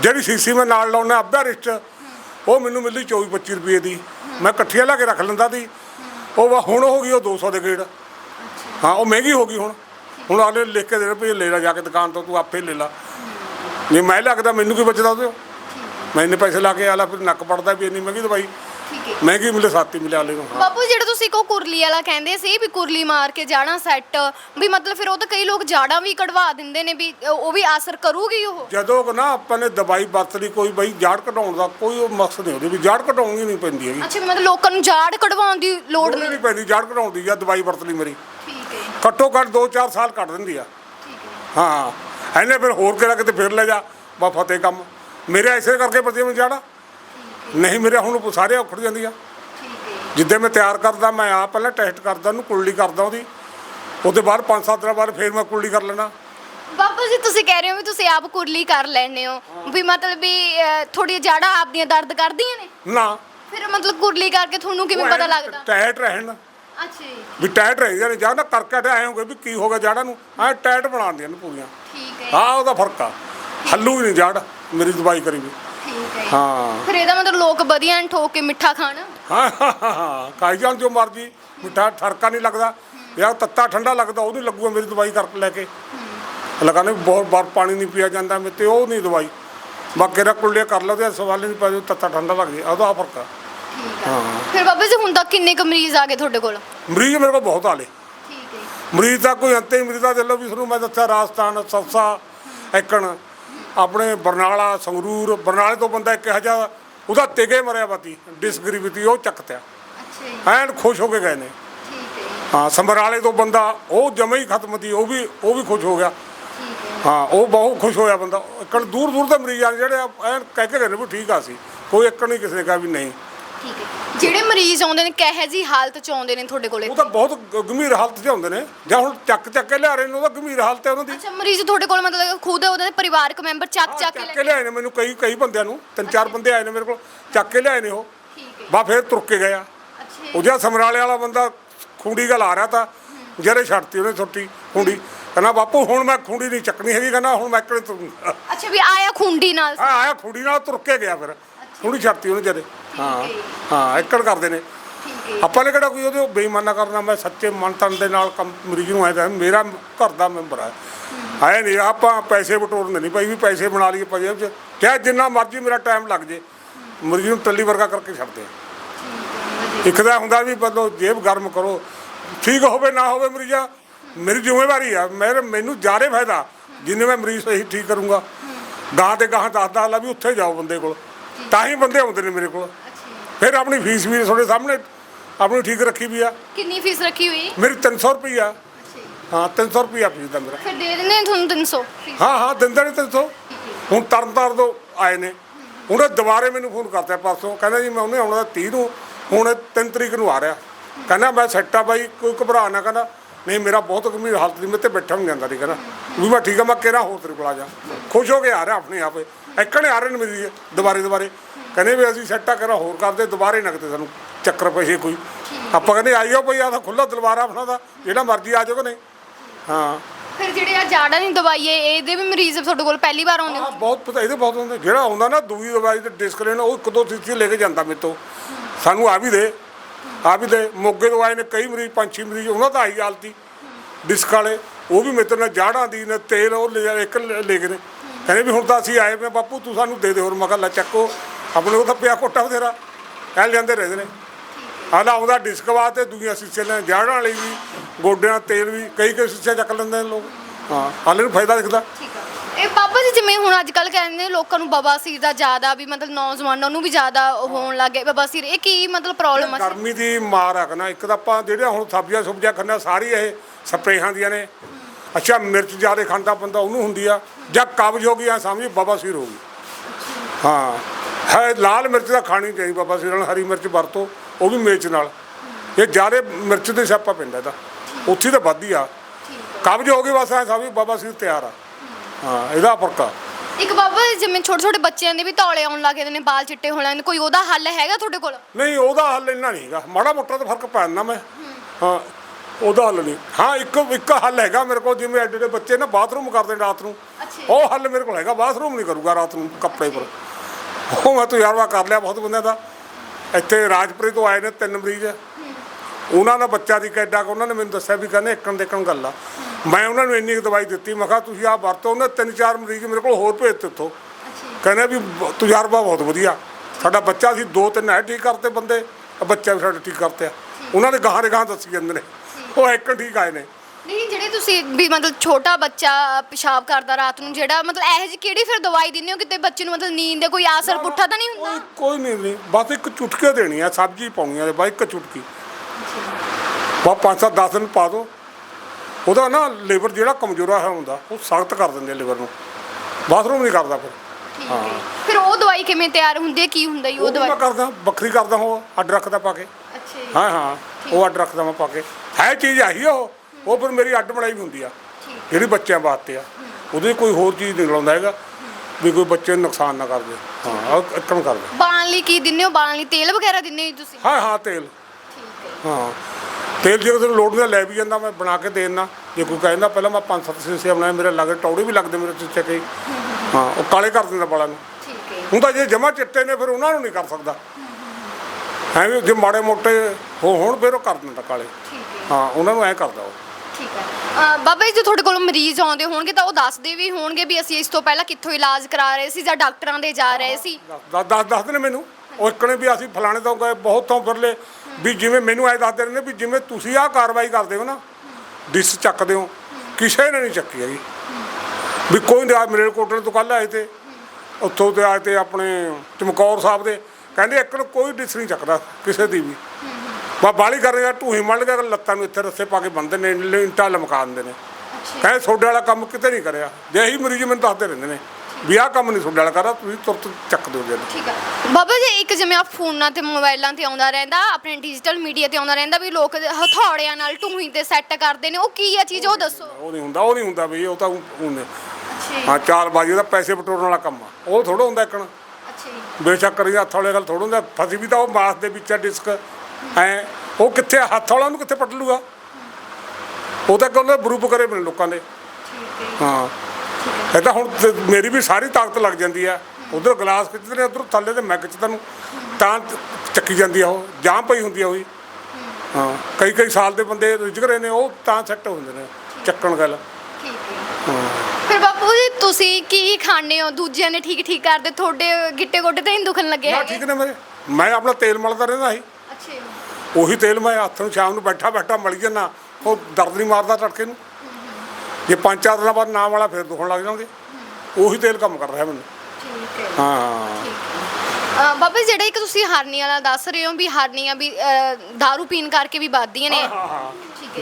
ਜਿਹੜੀ ਸੀਸੀ ਮੈਂ ਨਾਲ ਲਾਉਣਾ, ਅੱਧਾ ਰਿਸਟ ਉਹ ਮੈਨੂੰ ਮਿਲਦੀ 24 25 ਰੁਪਏ ਦੀ। ਮੈਂ ਇਕੱਠੀਆਂ ਲਾ ਕੇ ਰੱਖ ਲੈਂਦਾ ਸੀ। ਉਹ ਵਾ ਹੁਣ ਹੋ ਗਈ, ਉਹ 200 ਦੇ ਗੇੜ। ਹਾਂ, ਉਹ ਮਹਿੰਗੀ ਹੋ ਗਈ ਹੁਣ। ਹੁਣ ਆਲੇ ਲਿਖ ਕੇ ਦੇ ਰੁਪਏ ਲੈ ਲੈ, ਜਾ ਕੇ ਦੁਕਾਨ ਤੋਂ ਤੂੰ ਆਪੇ ਲੈ ਲਾ। ਜੇ ਮੈਂ ਲੱਗਦਾ, ਮੈਨੂੰ ਕੀ ਬਚਦਾ ਉਹਦੇ ਮੈਂ ਇੰਨੇ ਪੈਸੇ ਲਾ ਕੇ ਆਲਾ ਫਿਰ ਨੱਕ ਪੜਦਾ ਵੀ ਇੰਨੀ ਮਹਿੰਗੀ ਦਵਾਈ। ਠੀਕ ਹੈ। ਮਹਿੰਗੀ ਮਿਲੇ ਸਾਤੀ ਮਿਲੇ ਆਲੇ ਨੂੰ। ਹਾਂ ਬਾਪੂ ਜਿਹੜਾ ਤੁਸੀਂ ਕੋ ਕੁਰਲੀ ਵਾਲਾ ਕਹਿੰਦੇ ਸੀ ਵੀ ਕੁਰਲੀ ਮਾਰ ਕੇ ਜਾਣਾ ਸੈੱਟ ਵੀ ਮਤਲਬ ਫਿਰ ਉਹ ਤਾਂ ਕਈ ਲੋਕ ਜਾੜਾਂ ਵੀ ਕਢਵਾ ਦਿੰਦੇ ਨੇ ਵੀ ਉਹ ਵੀ ਅਸਰ ਕਰੂਗੀ ਉਹ? ਜਦੋਂ ਕੋ ਨਾ ਆਪਾਂ ਨੇ ਦਵਾਈ ਵਰਤ ਲਈ ਕੋਈ ਬਈ ਜਾੜ ਘਟਾਉਣ ਦਾ ਕੋਈ ਉਹ ਮਕਸਦ ਨਹੀਂ ਉਹਦੀ ਵੀ ਜਾੜ ਘਟਾਉਣੀ ਨਹੀਂ ਪੈਂਦੀ ਹੈਗੀ। ਅੱਛਾ ਵੀ ਮਤਲਬ ਲੋਕਾਂ ਨੂੰ ਜਾੜ ਕਢਵਾਉਣ ਦੀ ਲੋੜ ਨਹੀਂ। ਨਹੀਂ ਪੈਂਦੀ ਜਾੜ ਘਟਾਉਣ ਦੀ ਜਾਂ ਦਵਾਈ ਵਰਤ ਲਈ ਮੇਰੀ। ਠੀਕ ਹੈ। ਘੱਟੋ ਘੱਟ 2-4 ਸਾਲ ਕੱਢ ਦਿੰਦੀ ਆ। ਠੀਕ ਹੈ। ਹਾਂ ਐਨੇ ਫਿਰ ਹੋਰ ਕਿਹੜਾ ਕਿਤੇ ਫਿਰ ਲੈ ਜਾ ਬਾ ਫਤਿਹ ਕੰਮ। ਮੇਰੇ ਐਸੇ ਕਰਕੇ ਬਚੇ ਮੈਂ ਜਾੜਾ ਨਹੀਂ ਮੇਰੇ ਹੁਣ ਸਾਰੇ ਉਖੜ ਜਾਂਦੀਆਂ। ਠੀਕ ਹੈ ਜਿੱਦੇ ਮੈਂ ਤਿਆਰ ਕਰਦਾ ਮੈਂ ਆਪ ਪਹਿਲਾਂ ਟੈਸਟ ਕਰਦਾ ਉਹਨੂੰ ਕੁਰਲੀ ਕਰਦਾ ਉਹਦੀ। ਉਹਦੇ ਬਾਅਦ 5-7 ਦਿਨਾਂ ਬਾਅਦ ਫੇਰ ਮੈਂ ਕੁਰਲੀ ਕਰ ਲੈਣਾ ਬਾਬਾ ਜੀ ਤੁਸੀਂ ਕਹਿ ਰਹੇ ਹੋ ਵੀ ਤੁਸੀਂ ਆਪ ਕੁਰਲੀ ਕਰ ਲੈਂਦੇ ਹੋ। ਵੀ ਮਤਲਬ ਵੀ ਥੋੜੀ ਜਾੜਾ ਆਪਦੀਆਂ ਦਰਦ ਕਰਦੀਆਂ ਨੇ? ਨਾ। ਫਿਰ ਮਤਲਬ ਕੁਰਲੀ ਕਰਕੇ ਤੁਹਾਨੂੰ ਕਿਵੇਂ ਪਤਾ ਲੱਗਦਾ? ਟਾਈਟ ਰਹਿਣ। ਅੱਛਾ ਜੀ। ਵੀ ਟਾਈਟ ਰਹਿ ਜਾਂਦੇ ਜਾਂ ਨਾ ਕਰਕੇ ਤੇ ਆਏ ਹੋਗੇ ਵੀ ਕੀ ਹੋ ਗਿਆ ਜਾੜਾਂ ਨੂੰ। ਐ ਟਾਈਟ ਬਣਾਉਂਦੀਆਂ ਨੇ ਪੂਰੀਆਂ। ਠੀਕ ਹੈ ਹਾਂ ਉਹਦਾ ਫ਼ਰਕ ਆ। ਹੱਲੂ ਨਹੀਂ ਜੜ ਮੇਰੀ ਦਵਾਈ ਕਰੀ ਵੀ। ਠੀਕ ਹੈ ਹਾਂ। ਫਿਰ ਇਹਦਾ ਮਤਲਬ ਲੋਕ ਵਧੀਆ ਠੋਕ ਕੇ ਮਿੱਠਾ ਖਾਣ? ਹਾਂ ਹਾਂ, ਹਾਂ, ਖਾਈ ਜਾਣ ਜੋ ਮਰਜ਼ੀ। ਮਿੱਠਾ ਠਰਕਾ ਨਹੀਂ ਲੱਗਦਾ। ਯਾਰ ਤੱਤਾ ਠੰਡਾ ਲੱਗਦਾ ਉਹ ਨਹੀਂ ਲੱਗੂਗਾ ਮੇਰੀ ਦਵਾਈ ਕਰ ਲੈ ਕੇ। ਲਗਾਨੇ ਬਹੁਤ ਬਾਰ ਪਾਣੀ ਨਹੀਂ ਪੀਆ ਜਾਂਦਾ ਮੇ ਤੇ ਉਹ ਨਹੀਂ ਦਵਾਈ। ਬਾਕੀ ਦਾ ਕੁੱਲੇ ਕਰ ਲਓ ਤੇ ਸਵਾਲ ਨਹੀਂ ਪਾ ਤੱਤਾ ਠੰਡਾ ਲੱਗ ਜੇ ਉਹਦਾ ਫ਼ਰਕ ਆ। ਠੀਕ ਹੈ। ਫਿਰ ਬਾਬਾ ਜੀ ਹੁਣ ਤੱਕ ਕਿੰਨੇ ਕੁ ਮਰੀਜ਼ ਆ ਗਏ ਤੁਹਾਡੇ ਕੋਲ? ਮਰੀਜ਼ ਮੇਰੇ ਕੋਲ ਬਹੁਤ ਆਲੇ ਠੀਕ ਹੈ ਮਰੀਜ਼ ਦਾ ਕੋਈ ਅੰਤੇ ਹੀ ਮਰੀਜ਼ ਦਾ ਦੇ ਲਓ ਵੀ ਤੁਹਾਨੂੰ ਮੈਂ ਦੱਸਿਆ ਰਾਜਸਥਾਨ ਸਬਸਾ ਐਕਣ। ਆਪਣੇ ਬਰਨਾਲਾ ਸੰਗਰੂਰ ਬਰਨਾਲੇ ਤੋਂ ਬੰਦਾ ਇੱਕ ਹਜ਼ਾਰ ਉਹਦਾ ਤੇਗੇ ਮਰਿਆ ਬਾਤੀ ਡਿਸਗਰੀਬਿਟੀ ਉਹ ਚੱਕਤਿਆ ਐਨ ਖੁਸ਼ ਹੋ ਕੇ ਗਏ ਨੇ। ਠੀਕ ਹੈ ਹਾਂ ਸਮਰਾਲੇ ਤੋਂ ਬੰਦਾ ਉਹ ਜਮਾ ਹੀ ਖਤਮ ਤੀ ਉਹ ਵੀ ਉਹ ਵੀ ਖੁਸ਼ ਹੋ ਗਿਆ। ਠੀਕ ਹੈ। ਹਾਂ ਉਹ ਬਹੁਤ ਖੁਸ਼ ਹੋਇਆ ਬੰਦਾ। ਇੱਕਣ ਦੂਰ ਦੂਰ ਦੇ ਮਰੀਜ਼ ਆ ਜਿਹੜੇ ਐਨ ਕਹਿ ਕੇ ਗਏ ਨੇ ਵੀ ਠੀਕ ਆ ਸੀ ਕੋਈ ਇੱਕਣ ਨਹੀਂ ਕਿਸੇ ਨੇ ਕਿਹਾ ਵੀ ਨਹੀਂ। ਠੀਕ ਹੈ। ਜਿਹੜੇ ਮਰੀਜ਼ ਆਉਂਦੇ ਨੇ ਕਹੇ ਜੀ ਹਾਲਤ ਚ ਆਉਂਦੇ ਨੇ ਤੁਹਾਡੇ ਕੋਲੇ? ਉਹ ਤਾਂ ਬਹੁਤ ਗ- ਗੰਭੀਰ ਹਾਲਤ 'ਚ ਹੁੰਦੇ ਨੇ। ਜਾਂ ਹੁਣ ਚੱਕ ਚੱਕ ਕੇ ਲਿਆ ਰਹੇ ਨੇ ਉਹਦਾ ਗੰਭੀਰ ਹਾਲਤ ਹੈ ਉਹਨਾਂ ਦੀ। ਅੱਛਾ ਮਰੀਜ਼ ਤੁਹਾਡੇ ਕੋਲ ਮਤਲਬ ਖੁਦ ਉਹਦੇ ਪਰਿਵਾਰਕ ਮੈਂਬਰ ਚੱਕ ਚੱਕ ਕੇ ਚੱਕ ਲੈ ਕੇ ਲਿਆਏ ਨੇ ਮੈਨੂੰ ਕਈ ਕਈ ਬੰਦਿਆਂ ਨੂੰ। ਤਿੰਨ ਚਾਰ ਬੰਦੇ ਆਏ ਨੇ ਮੇਰੇ ਕੋਲ ਚੱਕ ਕੇ ਲਿਆਏ ਨੇ ਉਹ। ਠੀਕ ਹੈ। ਬਾ ਫੇਰ ਤੁਰ ਕੇ ਗਿਆ ਅੱਛਾ। ਉਹ ਜਿਹੜਾ ਸਮਰਾਲੇ ਵਾਲਾ ਬੰਦਾ ਖੁੰਡੀ ਗੱਲ ਆ ਰਿਹਾ ਤਾਂ ਜਿਹੜੇ ਛੱਡਤੀ ਉਹਨੇ ਛੁੱਟੀ ਖੁੰਡੀ। ਕਹਿੰਦਾ ਬਾਪੂ ਹੁਣ ਮੈਂ ਖੁੰਡੀ ਨਹੀਂ ਚੱਕਣੀ ਹੈਗੀ। ਕਹਿੰਦਾ ਹੁਣ ਮੈਂ ਕਿਹੜੇ ਤੁਰੂੰਗਾ? ਅੱਛਾ ਵੀ ਆਇਆ ਖੁੰਡੀ ਨਾਲ। ਆ ਆਇਆ ਖੁੰਡੀ ਨਾਲ ਤੁਰ ਕੇ ਗਿਆ ਫਿਰ। ਖੁੰਡੀ ਛੱਡਤੀ ਉਹਨੇ ਜਦੇ। ਹਾਂ ਹੈ। ਹਾਂ ਇੱਕੜ ਕਰਦੇ ਨੇ। ਠੀਕ ਹੈ ਆਪਾਂ ਨੇ ਕਿਹੜਾ ਕੋਈ ਉਹਦੇ ਬੇਈਮਾਨਾ ਕਰਨਾ? ਮੈਂ ਸੱਚੇ ਮਨ ਤਨ ਦੇ ਨਾਲ ਕੰਮ ਮਰੀਜ਼ ਨੂੰ ਆਇਆ ਮੇਰਾ ਘਰ ਦਾ ਮੈਂਬਰ ਹੈ। ਆਏ ਨਹੀਂ ਆਪਾਂ ਪੈਸੇ ਬਟੋਰਨੇ ਨਹੀਂ ਭਾਈ ਵੀ ਪੈਸੇ ਬਣਾ ਲਈਏ ਭਾਈ ਚ। ਚਾਹੇ ਜਿੰਨਾ ਮਰਜ਼ੀ ਮੇਰਾ ਟਾਈਮ ਲੱਗ ਜੇ ਮਰੀਜ਼ ਨੂੰ ਟੱਲੀ ਵਰਗਾ ਕਰਕੇ ਛੱਡਦੇ ਇੱਕ ਦਾ ਹੁੰਦਾ ਵੀ ਬਦਲੋ ਜੇਬ ਗਰਮ ਕਰੋ। ਠੀਕ ਹੋਵੇ ਨਾ ਹੋਵੇ ਮਰੀਜ਼ਾ ਮੇਰੀ ਜ਼ਿੰਮੇਵਾਰੀ ਆ। ਮੇਰੇ ਮੈਨੂੰ ਜਾਰੇ ਫਾਇਦਾ ਜਿੰਨੇ ਮੈਂ ਮਰੀਜ਼ ਸਹੀ ਠੀਕ ਕਰੂੰਗਾ। ਗਾਂ ਤੇ ਗਾਂ ਦੱਸਦਾ ਲਾ ਵੀ ਉੱਥੇ ਜਾਓ ਬੰਦੇ ਕੋਲ। ਤਾਂ ਹੀ ਬੰਦੇ ਆਉਂਦੇ ਨੇ ਮੇਰੇ ਕੋਲ। ਫਿਰ ਆਪਣੀ ਫੀਸ ਵੀ ਤੁਹਾਡੇ ਸਾਹਮਣੇ ਆਪਣੀ ਠੀਕ ਰੱਖੀ ਵੀ ਆ। ਕਿੰਨੀ ਫੀਸ ਰੱਖੀ ਹੋਈ? ਮੇਰੀ 300 ਰੁਪਈਆ। ਹਾਂ 300 ਰੁਪਈਆ ਫੀਸ ਦਾ ਮੇਰਾ। ਫਿਰ ਦੇ ਦਿੰਦੇ ਨੇ ਤੁਹਾਨੂੰ 300 ਫੀਸ? ਹਾਂ ਹਾਂ ਦਿੰਦੇ ਨੇ 300 ਹੁਣ ਤਰਨ ਤਾਰਨ ਤੋਂ ਆਏ ਨੇ। ਉਹਨੇ ਦੁਬਾਰੇ ਮੈਨੂੰ ਫੋਨ ਕਰਤਾ ਪਰਸੋਂ। ਕਹਿੰਦਾ ਜੀ ਮੈਂ ਉਹਨੇ ਆਉਣਾ ਤਾਂ 30 ਨੂੰ। ਹੁਣ 3 ਤਰੀਕ ਨੂੰ ਆ ਰਿਹਾ। ਕਹਿੰਦਾ ਮੈਂ ਸੈੱਟ ਆ ਬਾਈ ਕੋਈ ਘਬਰਾ ਨਾ ਕਹਿੰਦਾ। ਨਹੀਂ ਮੇਰਾ ਬਹੁਤ ਗੰਭੀਰ ਹਾਲਤ ਦੀ ਮੈਂ ਤੇ ਬੈਠਾ ਨਹੀਂ ਜਾਂਦਾ ਨਹੀਂ ਕਹਿੰਦਾ। ਵੀ ਮੈਂ ਠੀਕ ਆ ਮੈਂ ਕਿਹੜਾ ਹੋਰ ਤੇਰੇ ਕੋਲ ਆ ਜਾ। ਖੁਸ਼ ਹੋ ਕੇ ਆ ਰਿਹਾ ਆਪਣੇ ਆਪੇ। ਇੱਕਣੇ ਆ ਰਹੇ ਨੇ ਮੇਰੀ ਦੁਬਾਰੇ ਦੁਬਾਰੇ। ਕਹਿੰਦੇ ਵੀ ਅਸੀਂ ਸੈੱਟਾ ਕਰਾ ਹੋਰ ਕਰਦੇ ਦੁਬਾਰੇ ਨਗਦੇ ਸਾਨੂੰ ਚੱਕਰ ਪਏ ਕੋਈ। ਆਪਾਂ ਕਹਿੰਦੇ ਆਈਓ ਭਈ ਆ ਤਾਂ ਖੁੱਲਾ ਦਲਵਾਰਾ ਆਪਣਾ ਦਾ ਜਿਹੜਾ ਮਰਜ਼ੀ ਆ ਜਾਓ ਕਿ ਨਹੀਂ। ਹਾਂ। ਫਿਰ ਜਿਹੜੇ ਆ ਜਾੜਾ ਦੀ ਦਵਾਈ ਹੈ ਇਹਦੇ ਵੀ ਮਰੀਜ਼ ਤੁਹਾਡੇ ਕੋਲ ਪਹਿਲੀ ਵਾਰ ਆਉਂਦੇ ਹਾਂ ਬਹੁਤ ਪਤਾ ਇਹਦੇ ਬਹੁਤ ਹੁੰਦੇ। ਜਿਹੜਾ ਆਉਂਦਾ ਨਾ ਦੂਈ ਦਵਾਈ ਤੇ ਡਿਸਕ ਲੈਣ ਉਹ ਇੱਕ ਦੋ ਸੀਸੀ ਲੈ ਕੇ ਜਾਂਦਾ ਮੇਰੇ ਤੋਂ। ਸਾਨੂੰ ਆ ਵੀ ਦੇ ਆ ਵੀ ਦੇ। ਮੋਗੇ ਤੋਂ ਆਏ ਨੇ ਕਈ ਮਰੀਜ਼ ਪੰਜ ਛੇ ਮਰੀਜ਼ ਉਹਨਾਂ ਦਾ ਆਈ ਹਾਲਤੀ ਡਿਸਕ ਵਾਲੇ ਉਹ ਵੀ ਮੇਰੇ ਨਾਲ ਜਾੜਾਂ ਦੀ ਨੇ ਤੇਲ ਉਹ ਲੈ ਇੱਕ ਲੈ ਗਏ ਨੇ। ਕਹਿੰਦੇ ਵੀ ਹੁਣ ਤਾਂ ਅਸੀਂ ਆਏ ਪਏ ਬਾਪੂ ਤੂੰ ਸਾਨੂੰ ਦੇ ਦੇ ਹੋਰ। ਮੈਂ ਕਿਹਾ ਲੈ ਚੱਕੋ। ਆਪਣੇ ਕੋਲ ਤਾਂ ਪਿਆ ਕੋਟਾ ਬਥੇਰਾ ਕਹਿ ਲੈਂਦੇ ਰਹਿੰਦੇ ਨੇ। ਹਾਲਾ ਉਹਦਾ ਡਿਸਕ ਵਾ ਤੇ ਦੂਜੀਆਂ ਸੀਸੇ ਲੈ ਜਾੜਾਂ ਵਾਲੀ ਵੀ ਗੋਡਿਆਂ ਤੇਲ ਵੀ ਕਈ ਕਈ ਸੀਸੇ ਚੱਕ ਲੈਂਦੇ ਨੇ ਲੋਕ। ਹਾਂ ਹਾਲੇ ਨੂੰ ਫਾਇਦਾ ਦਿਖਦਾ। ਠੀਕ ਆ। ਇਹ ਬਾਬਾ ਜੀ ਜਿਵੇਂ ਹੁਣ ਅੱਜ ਕੱਲ ਕਹਿੰਦੇ ਨੇ ਲੋਕਾਂ ਨੂੰ ਬਵਾਸੀਰ ਦਾ ਜ਼ਿਆਦਾ ਵੀ ਮਤਲਬ ਨੌਜਵਾਨਾਂ ਨੂੰ ਵੀ ਜ਼ਿਆਦਾ ਹੋਣ ਲੱਗੇ ਬਵਾਸੀਰ ਇਹ ਕੀ ਮਤਲਬ ਪ੍ਰੋਬਲਮ ਆ? ਗਰਮੀ ਦੀ ਮਾਰ ਆ ਨਾ ਇੱਕ ਤਾਂ ਆਪਾਂ ਜਿਹੜੀਆਂ ਹੁਣ ਸਬਜ਼ੀਆਂ ਸੁਬਜ਼ੀਆਂ ਖਾਂਦੇ ਸਾਰੀ ਇਹ ਸਪਰੇਹਾਂ ਦੀਆਂ ਨੇ। ਅੱਛਾ ਮਿਰਚ ਜ਼ਿਆਦਾ ਖਾਂਦਾ ਬੰਦਾ ਉਹਨੂੰ ਹੁੰਦੀ ਆ। ਜਾਂ ਕਬਜ਼ ਹੋ ਗਈ ਆ ਸਮਝੀ ਬਵਾਸੀਰ ਹੋ ਗਈ। ਹਾਂ। ਹੈ ਲਾਲ ਮਿਰਚ ਤਾਂ ਖਾਣੀ ਚਾਹੀਦੀ ਬਵਾਸੀਰ ਨਾਲ ਹਰੀ ਮਿਰਚ ਵਰਤੋ ਉਹ ਵੀ ਮੇਚ ਨਾਲ। ਇਹ ਜ਼ਿਆਦਾ ਮਿਰਚ ਦੇ ਸਿਆਪਾ ਪੈਂਦਾ ਤਾਂ ਉੱਥੇ ਤਾਂ ਵੱਧਦੀ ਆ। ਕਬਜ਼ ਹੋ ਗਈ ਬਸ ਐ ਸਮਝੀ ਬਵਾਸੀਰ ਤਿਆਰ ਆ। ਹਾਂ ਇਹਦਾ ਫ਼ਰਕ ਆ। ਇੱਕ ਬਾਬਾ ਜਿਵੇਂ ਛੋਟੇ ਛੋਟੇ ਬੱਚਿਆਂ ਦੇ ਵੀ ਤੌਲੇ ਆਉਣ ਲੱਗ ਜਾਂਦੇ ਨੇ ਬਾਲ ਚਿੱਟੇ ਹੋਣ ਲੱਗ ਜਾਂਦੇ ਕੋਈ ਉਹਦਾ ਹੱਲ ਹੈਗਾ ਤੁਹਾਡੇ ਕੋਲ? ਨਹੀਂ ਉਹਦਾ ਹੱਲ ਇੰਨਾ ਨਹੀਂ ਹੈਗਾ। ਮਾੜਾ ਮੋਟਾ ਤਾਂ ਫ਼ਰਕ ਪੈ ਜਾਂਦਾ ਮੈਂ। ਹਾਂ ਉਹਦਾ ਹੱਲ ਨਹੀਂ। ਹਾਂ ਇੱਕ ਇੱਕ ਹੱਲ ਹੈਗਾ ਮੇਰੇ ਕੋਲ ਜਿਵੇਂ ਐਡੇ ਐਡੇ ਬੱਚੇ ਨਾ ਬਾਥਰੂਮ ਕਰਦੇ ਰਾਤ ਨੂੰ। ਉਹ ਹੱਲ ਮੇਰੇ ਕੋਲ ਹੈਗਾ ਬਾਥਰੂਮ ਨਹੀਂ ਕਰੂਗਾ ਰਾਤ ਨੂੰ ਕੱਪੜੇ ਪਰ ਉਹ ਮੈਂ ਤਜਰਬਾ ਕਰ ਲਿਆ ਬਹੁਤ ਬੰਦਿਆਂ ਦਾ। ਇੱਥੇ ਰਾਜਪੁਰੇ ਤੋਂ ਆਏ ਨੇ ਤਿੰਨ ਮਰੀਜ਼। ਉਹਨਾਂ ਦਾ ਬੱਚਾ ਦੀ ਕੈਡਾ ਉਹਨਾਂ ਨੇ ਮੈਨੂੰ ਦੱਸਿਆ ਵੀ ਕਹਿੰਦੇ ਇੱਕਣ ਦੇ ਇੱਕਣ ਗੱਲ ਆ। ਮੈਂ ਉਹਨਾਂ ਨੂੰ ਇੰਨੀ ਦਵਾਈ ਦਿੱਤੀ ਮੈਂ ਕਿਹਾ ਤੁਸੀਂ ਆਹ ਵਰਤੋ ਉਹਨਾਂ ਤਿੰਨ ਚਾਰ ਮਰੀਜ਼ ਮੇਰੇ ਕੋਲ ਹੋਰ ਭੇਜ ਦਿੱਤੇ ਉੱਥੋਂ। ਕਹਿੰਦੇ ਵੀ ਤਜਰਬਾ ਬਹੁਤ ਵਧੀਆ। ਸਾਡਾ ਬੱਚਾ ਸੀ ਦੋ ਤਿੰਨ ਹੈ ਠੀਕ ਕਰਤੇ ਬੰਦੇ ਬੱਚਾ ਵੀ ਸਾਡਾ ਠੀਕ ਕਰਤੇ ਆ ਉਹਨਾਂ ਦੇ ਗਾਹਾਂ ਦੇ ਗਾਹਾਂ ਦੱਸੀ ਜਾਂਦੇ ਨੇ। ਉਹ ਇੱਕ ਠੀਕ ਆਏ ਨੇ। ਨਹੀਂ ਜਿਹੜੇ ਤੁਸੀਂ ਵੀ ਮਤਲਬ ਛੋਟਾ ਬੱਚਾ ਪਿਸ਼ਾਬ ਕਰਦਾ ਰਾਤ ਨੂੰ ਜਿਹੜਾ ਮਤਲਬ ਇਹੋ ਜਿਹੀ ਕਿਹੜੀ ਫਿਰ ਦਵਾਈ ਦਿੰਦੇ ਹੋ? ਕਿਤੇ ਬੱਚੇ ਨੂੰ ਮਤਲਬ ਨੀਂਦ ਦੇ ਕੋਈ ਆਸਰ ਪੁੱਠਾ ਤਾਂ ਨਹੀਂ ਹੁੰਦਾ? ਕੋਈ ਕੋਈ ਨਹੀਂ ਨਹੀਂ। ਬਸ ਇੱਕ ਚੁਟਕੇ ਦੇਣੀ ਆ ਸਬਜ਼ੀ ਪਾਉਣੀ ਆ ਬਾਈ ਇੱਕ ਚੁਟਕੀ। ਬਾ ਪੰਜ ਸੱਤ 10 ਦਿਨ ਪਾ ਦੋ। ਉਹਦਾ ਨਾ ਲਿਵਰ ਜਿਹੜਾ ਕਮਜ਼ੋਰਾ ਹੈ ਹੁੰਦਾ ਉਹ ਸਖਤ ਕਰ ਦਿੰਦੇ ਲਿਵਰ ਨੂੰ। ਬਾਥਰੂਮ ਨਹੀਂ ਕਰਦਾ ਫਿਰ। ਠੀਕ ਹੈ। ਫਿਰ ਉਹ ਦਵਾਈ ਕਿਵੇਂ ਤਿਆਰ ਹੁੰਦੀ ਹੈ? ਕੀ ਹੁੰਦਾ ਜੀ ਉਹ ਉਹ ਵੀ ਦਵਾਈ? ਮੈਂ ਕਰਦਾ ਵੱਖਰੀ ਕਰਦਾ ਉਹ ਅੱਡ ਰੱਖਦਾ ਪਾ ਕੇ। ਅੱਛਾ ਜੀ। ਹਾਂ ਹਾਂ। ਉਹ ਅੱਡ ਰੱਖਦਾ ਮੈਂ ਪਾ ਕੇ। ਹੈ ਚੀਜ਼ ਆਹੀ ਆ ਉਹ। ਉਹ ਫਿਰ ਮੇਰੀ ਅੱਡ ਬਣਾਈ ਹੁੰਦੀ ਆ। ਜਿਹੜੀ ਬੱਚਿਆਂ ਵਾਸਤੇ ਆ। ਉਹਦੇ ਕੋਈ ਹੋਰ ਚੀਜ਼ ਨਹੀਂ ਲਾਉਂਦਾ ਹੈਗਾ ਵੀ ਕੋਈ ਬੱਚੇ ਨੂੰ ਨੁਕਸਾਨ ਨਾ ਕਰਦੇ ਹਾਂ ਉਹ ਇੱਕਣ ਕਰਦੇ ਬਾਣ ਲਈ ਕੀ ਦਿੰਦੇ ਹੋ? ਬਾਣ ਲਈ ਤੇਲ ਵਗੈਰਾ ਦਿੰਦੇ ਹੋ ਤੁਸੀਂ? ਹਾਂ ਹਾਂ ਤੇਲ। ਠੀਕ ਹੈ। ਹਾਂ। ਤੇਲ ਜੇ ਕਿਸੇ ਨੂੰ ਲੋੜ ਨਹੀਂ ਲੈ ਵੀ ਜਾਂਦਾ ਮੈਂ ਬਣਾ ਕੇ ਦੇ ਦਿੰਦਾ। ਜੇ ਕੋਈ ਕਹਿੰਦਾ ਪਹਿਲਾਂ ਮੈਂ ਪੰਜ ਸੱਤ ਸੀਸੇ ਬਣਾਏ ਮੇਰੇ ਲੱਗੇ ਟੌੜੇ ਵੀ ਲੱਗਦੇ ਮੇਰੇ ਚਿੱਟੇ ਕਈ। ਹਾਂ ਉਹ ਕਾਲੇ ਕਰ ਦਿੰਦਾ ਬਾਲਾਂ ਨੂੰ। ਠੀਕ ਹੈ। ਤਾਂ ਜੇ ਜਮਾ ਚਿੱਟੇ ਨੇ ਫਿਰ ਉਹਨਾਂ ਨੂੰ ਨਹੀਂ ਕਰ ਸਕਦਾ। ਐਵੇਂ ਜੇ ਮਾੜੇ ਮੋਟੇ ਹੋ ਹੋਣ ਫਿਰ ਉਹ ਕਰ ਦਿੰਦਾ ਕਾਲੇ। ਠੀਕ ਹੈ। ਹਾਂ ਉਹਨਾਂ ਨੂੰ ਐ ਕਰਦਾ ਉਹ। ਠੀਕ ਹੈ। ਬਾਬਾ ਜੀ, ਜੇ ਤੁਹਾਡੇ ਕੋਲ ਮਰੀਜ਼ ਆਉਂਦੇ ਹੋਣਗੇ ਤਾਂ ਉਹ ਦੱਸਦੇ ਵੀ ਹੋਣਗੇ ਵੀ ਅਸੀਂ ਇਸ ਤੋਂ ਪਹਿਲਾਂ ਕਿੱਥੋਂ ਇਲਾਜ ਕਰਾ ਰਹੇ ਸੀ ਜਾਂ ਡਾਕਟਰਾਂ ਦੇ ਜਾ ਰਹੇ ਸੀ। ਦੱਸ ਦੱਸ ਦੱਸਦੇ ਨੇ ਮੈਨੂੰ। ਉਹ ਇੱਕਣੇ ਵੀ ਅਸੀਂ ਫਲਾਣੇ ਤੋਂ ਗਏ, ਬਹੁਤ ਤੋਂ ਫਿਰਲੇ। ਵੀ ਜਿਵੇਂ ਮੈਨੂੰ ਐ ਦੱਸਦੇ ਨੇ ਵੀ ਜਿਵੇਂ ਤੁਸੀਂ ਆਹ ਕਾਰਵਾਈ ਕਰਦੇ ਹੋ ਨਾ ਡਿਸ ਚੱਕਦੇ ਹੋ। ਕਿਸੇ ਨੇ ਨਹੀਂ ਚੱਕੀ ਹੈਗੀ। ਵੀ ਕੋਈ ਨਹੀਂ ਆ ਮੇਰੇ ਕੋਟਲ ਤੋਂ ਕੱਲ ਆਏ ਤੇ, ਉੱਥੋਂ ਤੇ ਆਏ ਤੇ ਆਪਣੇ ਚਮਕੌਰ ਸਾਹਿਬ ਦੇ। ਕਹਿੰਦੇ ਇੱਕ ਨੂੰ ਕੋਈ ਡਿਸ ਨਹੀਂ ਚੱਕਦਾ ਕਿਸੇ ਦੀ ਵੀ। ਬਾ ਬਾਲੀ ਕਰ ਰਿਹਾ ਢੂਹੀ ਮੜ ਗਿਆ ਲੱਤਾਂ ਨੂੰ ਇੱਥੇ ਰੱਸੇ ਪਾ ਕੇ ਬੰਨਦੇ ਨੇ ਲਿੰਟਾ ਲਮਕਾ ਦਿੰਦੇ ਨੇ। ਕਹਿੰਦੇ ਤੁਹਾਡੇ ਵਾਲਾ ਕੰਮ ਕਿਤੇ ਨਹੀਂ ਕਰਿਆ। ਜੇ ਇਹੀ ਮਰੀਜ਼ ਮੈਨੂੰ ਦੱਸਦੇ ਰਹਿੰਦੇ ਨੇ ਵੀ ਆਹ ਕੰਮ ਨਹੀਂ ਤੁਹਾਡੇ ਵਾਲਾ ਕਰਦਾ ਤੁਸੀਂ ਤੁਰਤ ਚੱਕ ਦਿਓ ਜੀ ਠੀਕ ਹੈ ਬਾਬਾ ਜੀ ਇੱਕ ਜਿਵੇਂ ਆ ਫੋਨਾਂ ਤੇ ਮੋਬਾਈਲਾਂ ਤੇ ਆਉਂਦਾ ਰਹਿੰਦਾ ਆਪਣੇ ਡਿਜੀਟਲ ਮੀਡੀਆ ਤੇ ਆਉਂਦਾ ਰਹਿੰਦਾ ਵੀ ਲੋਕ ਹਥੌੜਿਆਂ ਨਾਲ ਢੂਹੀ ਤੇ ਸੈੱਟ ਕਰਦੇ ਨੇ ਉਹ ਕੀ ਆ ਚੀਜ਼ ਉਹ ਦੱਸੋ। ਉਹ ਨਹੀਂ ਹੁੰਦਾ ਉਹ ਨਹੀਂ ਹੁੰਦਾ ਬਈ ਉਹ ਤਾਂ ਉਹਨੇ ਹਾਂ ਚਾਲ ਬਾਜੀ ਦਾ ਪੈਸੇ ਬਟੋਰਨ ਵਾਲਾ ਕੰਮ ਆ। ਉਹ ਥੋੜਾ ਹੁੰਦਾ ਇੱਕਣ ਅੱਛਾ ਜੀ। ਬੇਸ਼ੱਕ ਕਰੀ ਹੱਥ ਵਾਲੇ ਗੱਲ ਥੋੜਾ ਹੁੰਦਾ। ਫਸੀ ਵੀ ਤਾਂ ਉਹ ਮਾਸ ਦੇ ਵਿੱਚ ਡਿਸਕ ਐ ਉਹ ਕਿੱਥੇ? ਹੱਥ ਵਾਲਾ ਨੂੰ ਕਿੱਥੇ ਪੱਟ ਲੂਗਾ? ਉਹ ਤਾਂ ਕਹਿੰਦਾ ਬਰੂਪ ਕਰੇ ਮੈਨੂੰ ਲੋਕਾਂ ਦੇ। ਹੈ ਇਹ ਤਾਂ ਹੁਣ ਮੇਰੀ ਵੀ ਸਾਰੀ ਤਾਕਤ ਲੱਗ ਜਾਂਦੀ ਆ। ਉਧਰ ਗਲਾਸ ਖਿੱਚਦੇ ਨੇ ਉਧਰ ਥੱਲੇ ਤੇ ਮੈਂ ਖਿੱਚਦਾ ਨੂੰ। ਤਾਂ ਚੱਕੀ ਜਾਂਦੀ ਆ ਉਹ ਜਾਂ ਪਈ ਹੁੰਦੀ ਆ ਉਹੀ ਹਾਂ। ਕਈ ਕਈ ਸਾਲ ਦੇ ਬੰਦੇ ਰਹੇ ਨੇ ਉਹ ਤਾਂ ਸੈੱਟ ਹੁੰਦੇ ਨੇ ਚੱਕਣ ਗੱਲ। ਫਿਰ ਬਾਪੂ ਜੀ ਤੁਸੀਂ ਕੀ ਖਾਣੇ ਹੋ? ਦੂਜਿਆਂ ਨੇ ਠੀਕ ਠੀਕ ਕਰਦੇ ਤੁਹਾਡੇ ਗਿੱਟੇ ਗੋਡੇ ਤੇ ਨਹੀਂ ਦੁਖਣ ਲੱਗੇ ਹਾਂ ਠੀਕ ਨੇ ਮੇਰੇ। ਮੈਂ ਆਪਣਾ ਤੇਲ ਮਲਦਾ ਰਹਿੰਦਾ ਸੀ। ਉਹੀ ਤੇਲ ਮੈਂ ਹੱਥ ਨੂੰ ਸ਼ਾਮ ਨੂੰ ਬੈਠਾ ਬੈਠਾ ਮਲੀ ਜਾਂਦਾ ਉਹ ਦਰਦ ਨਹੀਂ ਮਾਰਦਾ ਤੜਕੇ ਨੂੰ। ਜੇ ਪੰਜ ਚਾਰ ਦਿਨਾਂ ਬਾਅਦ ਨਾਮ ਵਾਲਾ ਫਿਰ ਦੁਖਣ ਲੱਗ ਜਾਣਗੇ। ਉਹੀ ਤੇਲ ਕੰਮ ਕਰ ਰਿਹਾ ਮੈਨੂੰ। ਠੀਕ ਹੈ। ਹਾਂ। ਅ, ਬਾਬਾ ਜੀ ਜਿਹੜਾ ਇੱਕ ਤੁਸੀਂ ਹਾਰਨੀ ਵਾਲਾ ਦੱਸ ਰਹੇ ਹੋ ਵੀ ਹਾਰਨੀਆਂ ਵੀ दारू ਪੀਣ ਕਰਕੇ ਵੀ ਵੱਧਦੀਆਂ ਨੇ। ਹਾਂ ਹਾਂ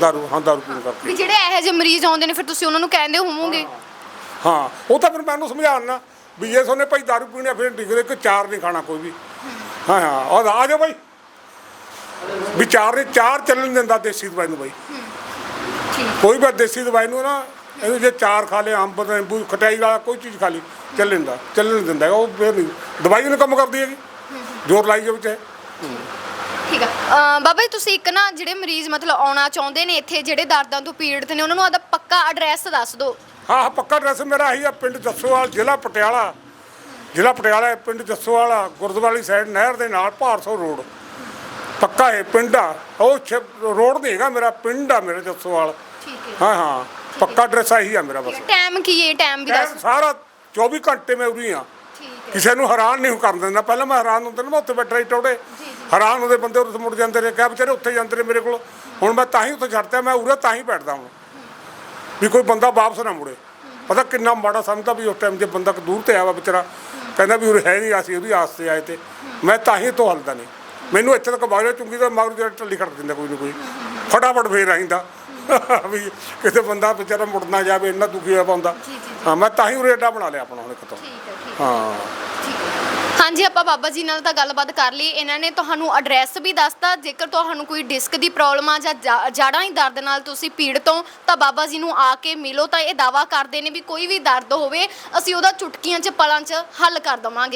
ਦਾਰੂ ਹਾਂ ਦਾਰੂ ਪੀਣ ਕਰਕੇ। ਵੀ ਜਿਹੜੇ ਇਹੋ ਜਿਹੇ ਮਰੀਜ਼ ਆਉਂਦੇ ਨੇ ਫਿਰ ਤੁਸੀਂ ਉਹਨਾਂ ਨੂੰ ਕਹਿੰਦੇ ਹੋਵੋਗੇ? ਹਾਂ। ਉਹ ਤਾਂ ਫਿਰ ਮੈਨੂੰ ਸਮਝਾਉਣਾ ਵੀ ਜੇ ਸੋਨੇ ਭਾਈ ਦਾਰੂ ਪੀਣੀ ਫਿਰ ਡਿਗਰੇ ਕਿ ਚਾਰ ਨਹੀਂ ਖਾਣਾ ਕੋਈ ਵੀ। ਹਾਂ ਹਾਂ। ਆ ਜਾਓ ਭਾਈ ਵੀ ਚਾਰ ਨੇ ਚਾਰ ਚੱਲਣ ਦਿੰਦਾ ਦੇਸੀ ਦਵਾਈ ਨੂੰ ਠੀਕ। ਕੋਈ ਵੀ ਦੇਸੀ ਦਵਾਈ ਨੂੰ ਨਾ ਇਹਨੂੰ ਜੇ ਚਾਰ ਖਾ ਲਿਆ ਅੰਬ ਨਿੰਬੂ ਖਟਾਈ ਵਾਲਾ ਕੋਈ ਚੀਜ਼ ਖਾ ਲਈ ਚੱਲਣ ਦਾ ਚੱਲਣ ਦਿੰਦਾ ਉਹ ਫਿਰ ਨਹੀਂ। ਦਵਾਈ ਨੂੰ ਕੰਮ ਕਰਦੀ ਹੈਗੀ ਜ਼ੋਰ ਲਾਈ ਜਾਵੇ ਚਾਹੇ। ਠੀਕ ਆ। ਬਾਬਾ ਜੀ ਤੁਸੀਂ ਇੱਕ ਨਾ ਜਿਹੜੇ ਮਰੀਜ਼ ਮਤਲਬ ਆਉਣਾ ਚਾਹੁੰਦੇ ਨੇ ਇੱਥੇ ਜਿਹੜੇ ਦਰਦਾਂ ਤੋਂ ਪੀੜਤ ਨੇ ਉਹਨਾਂ ਨੂੰ ਆਦਾ ਪੱਕਾ ਐਡਰੈਸ ਦੱਸ ਦਿਓ। ਹਾਂ ਹਾਂ ਪੱਕਾ ਐਡਰੈਸ ਮੇਰਾ ਆ ਪਿੰਡ ਜੱਸੋਵਾਲ ਜ਼ਿਲ੍ਹਾ ਪਟਿਆਲਾ। ਜ਼ਿਲ੍ਹਾ ਪਟਿਆਲਾ ਹੈ, ਪਿੰਡ ਜੱਸੋਵਾਲ ਗੁਰਦੁਆਰੀ ਸਾਈਡ ਨਹਿਰ ਦੇ ਨਾਲ ਭਾਰਸੋ ਰੋਡ। ਪੱਕਾ ਹੈ ਪਿੰਡ ਆ। ਉਹ ਰੋਡ ਨਹੀਂ ਹੈਗਾ ਮੇਰਾ ਪਿੰਡ ਆ ਮੇਰਾ ਜੱਸੋਵਾਲ ਠੀਕ ਹੈ। ਹਾਂ ਹਾਂ। ਪੱਕਾ ਐਡਰੈਸ ਆਹੀ ਆ ਮੇਰਾ ਬਸ। ਟਾਈਮ ਕੀ ਹੈ? ਟਾਈਮ ਵੀ ਦੱਸ। ਮੈਂ ਸਾਰਾ 24 ਘੰਟੇ ਮੈਂ ਉਰੀ ਆ। ਠੀਕ ਹੈ। ਕਿਸੇ ਨੂੰ ਹੈਰਾਨ ਨਹੀਂ ਕਰਨ ਦਿੰਦਾ। ਪਹਿਲਾਂ ਮੈਂ ਹੈਰਾਨ ਹੁੰਦਾ ਨਾ ਮੈਂ ਉੱਥੇ ਬੈਠਾ ਹੀ ਟੋੜੇ ਹੈਰਾਨ ਹੁੰਦੇ ਬੰਦੇ ਉੱਥੇ ਮੁੜ ਜਾਂਦੇ ਨੇ ਕਿਹਾ ਵਿਚਾਰੇ ਉੱਥੇ ਜਾਂਦੇ ਨੇ ਮੇਰੇ ਕੋਲ। ਹੁਣ ਮੈਂ ਤਾਂ ਹੀ ਉੱਥੇ ਛੱਡਦਾ ਮੈਂ ਉਰੇ ਤਾਂ ਹੀ ਬੈਠਦਾ ਹੁਣ ਵੀ ਕੋਈ ਬੰਦਾ ਵਾਪਸ ਨਾ ਮੁੜੇ। ਪਤਾ ਕਿੰਨਾ ਮਾੜਾ ਸਮਝਦਾ ਵੀ ਉਸ ਟਾਈਮ ਜੇ ਬੰਦਾ ਦੂਰ ਤੇ ਆਇਆ ਵਾ ਵਿਚਾਰਾ। ਕਹਿੰਦਾ ਵੀ ਉਰੇ ਹੈ ਨਹੀਂ ਅਸੀਂ ਉਹਦੀ ਆਸ ਤੇ ਆਏ ਤੇ। ਮੈਂ ਤਾਂ ਹੀ ਤੋਂ ਹਲਦਾ ਨਹੀਂ। ਮੈਨੂੰ ਇੱਥੇ ਤੱਕ ਬਾਹਰ ਚੁੰਗੀ ਤਾਂ ਮਗਰ ਜਿਹੜਾ ਟੱਲੀ ਖੜ ਦਿੰਦਾ ਕੋਈ ਨਾ ਕੋਈ। ਫਟਾਫਟ ਫੇਰ ਆਇੰਦਾ ਵੀ ਕਿਸੇ ਬੰਦਾ ਵਿਚਾਰਾ ਮੁੜਨਾ ਜਾਵੇ ਇੰਨਾ ਦੁਖੀ ਹੋਇਆ ਪਾਉਂਦਾ ਹਾਂ ਮੈਂ ਤਾਂ ਹੀ ਉਰੇ ਅੱਡਾ ਬਣਾ ਲਿਆ ਆਪਣਾ ਹੁਣ ਇੱਕ ਤੋਂ। ਹੈ ਹਾਂਜੀ ਆਪਾਂ ਬਾਬਾ ਜੀ ਨਾਲ ਤਾਂ ਗੱਲਬਾਤ ਕਰ ਲਈ। ਇਹਨਾਂ ਨੇ ਤੁਹਾਨੂੰ ਐਡਰੈਸ ਵੀ ਦੱਸਤਾ। ਜੇਕਰ ਤੁਹਾਨੂੰ ਕੋਈ ਡਿਸਕ ਦੀ ਪ੍ਰੋਬਲਮ ਆ ਜਾਂ ਜਾ- ਜਾੜਾਂ ਹੀ ਦਰਦ ਨਾਲ ਤੁਸੀਂ ਪੀੜਤ ਹੋ ਤਾਂ ਬਾਬਾ ਜੀ ਨੂੰ ਆ ਕੇ ਮਿਲੋ। ਤਾਂ ਇਹ ਦਾਵਾ ਕਰਦੇ ਨੇ ਵੀ ਕੋਈ ਵੀ ਦਰਦ ਹੋਵੇ ਅਸੀਂ ਉਹਦਾ ਚੁਟਕੀਆਂ 'ਚ ਪਲਾਂ 'ਚ ਹੱਲ ਕਰ ਦਵਾਂਗੇ।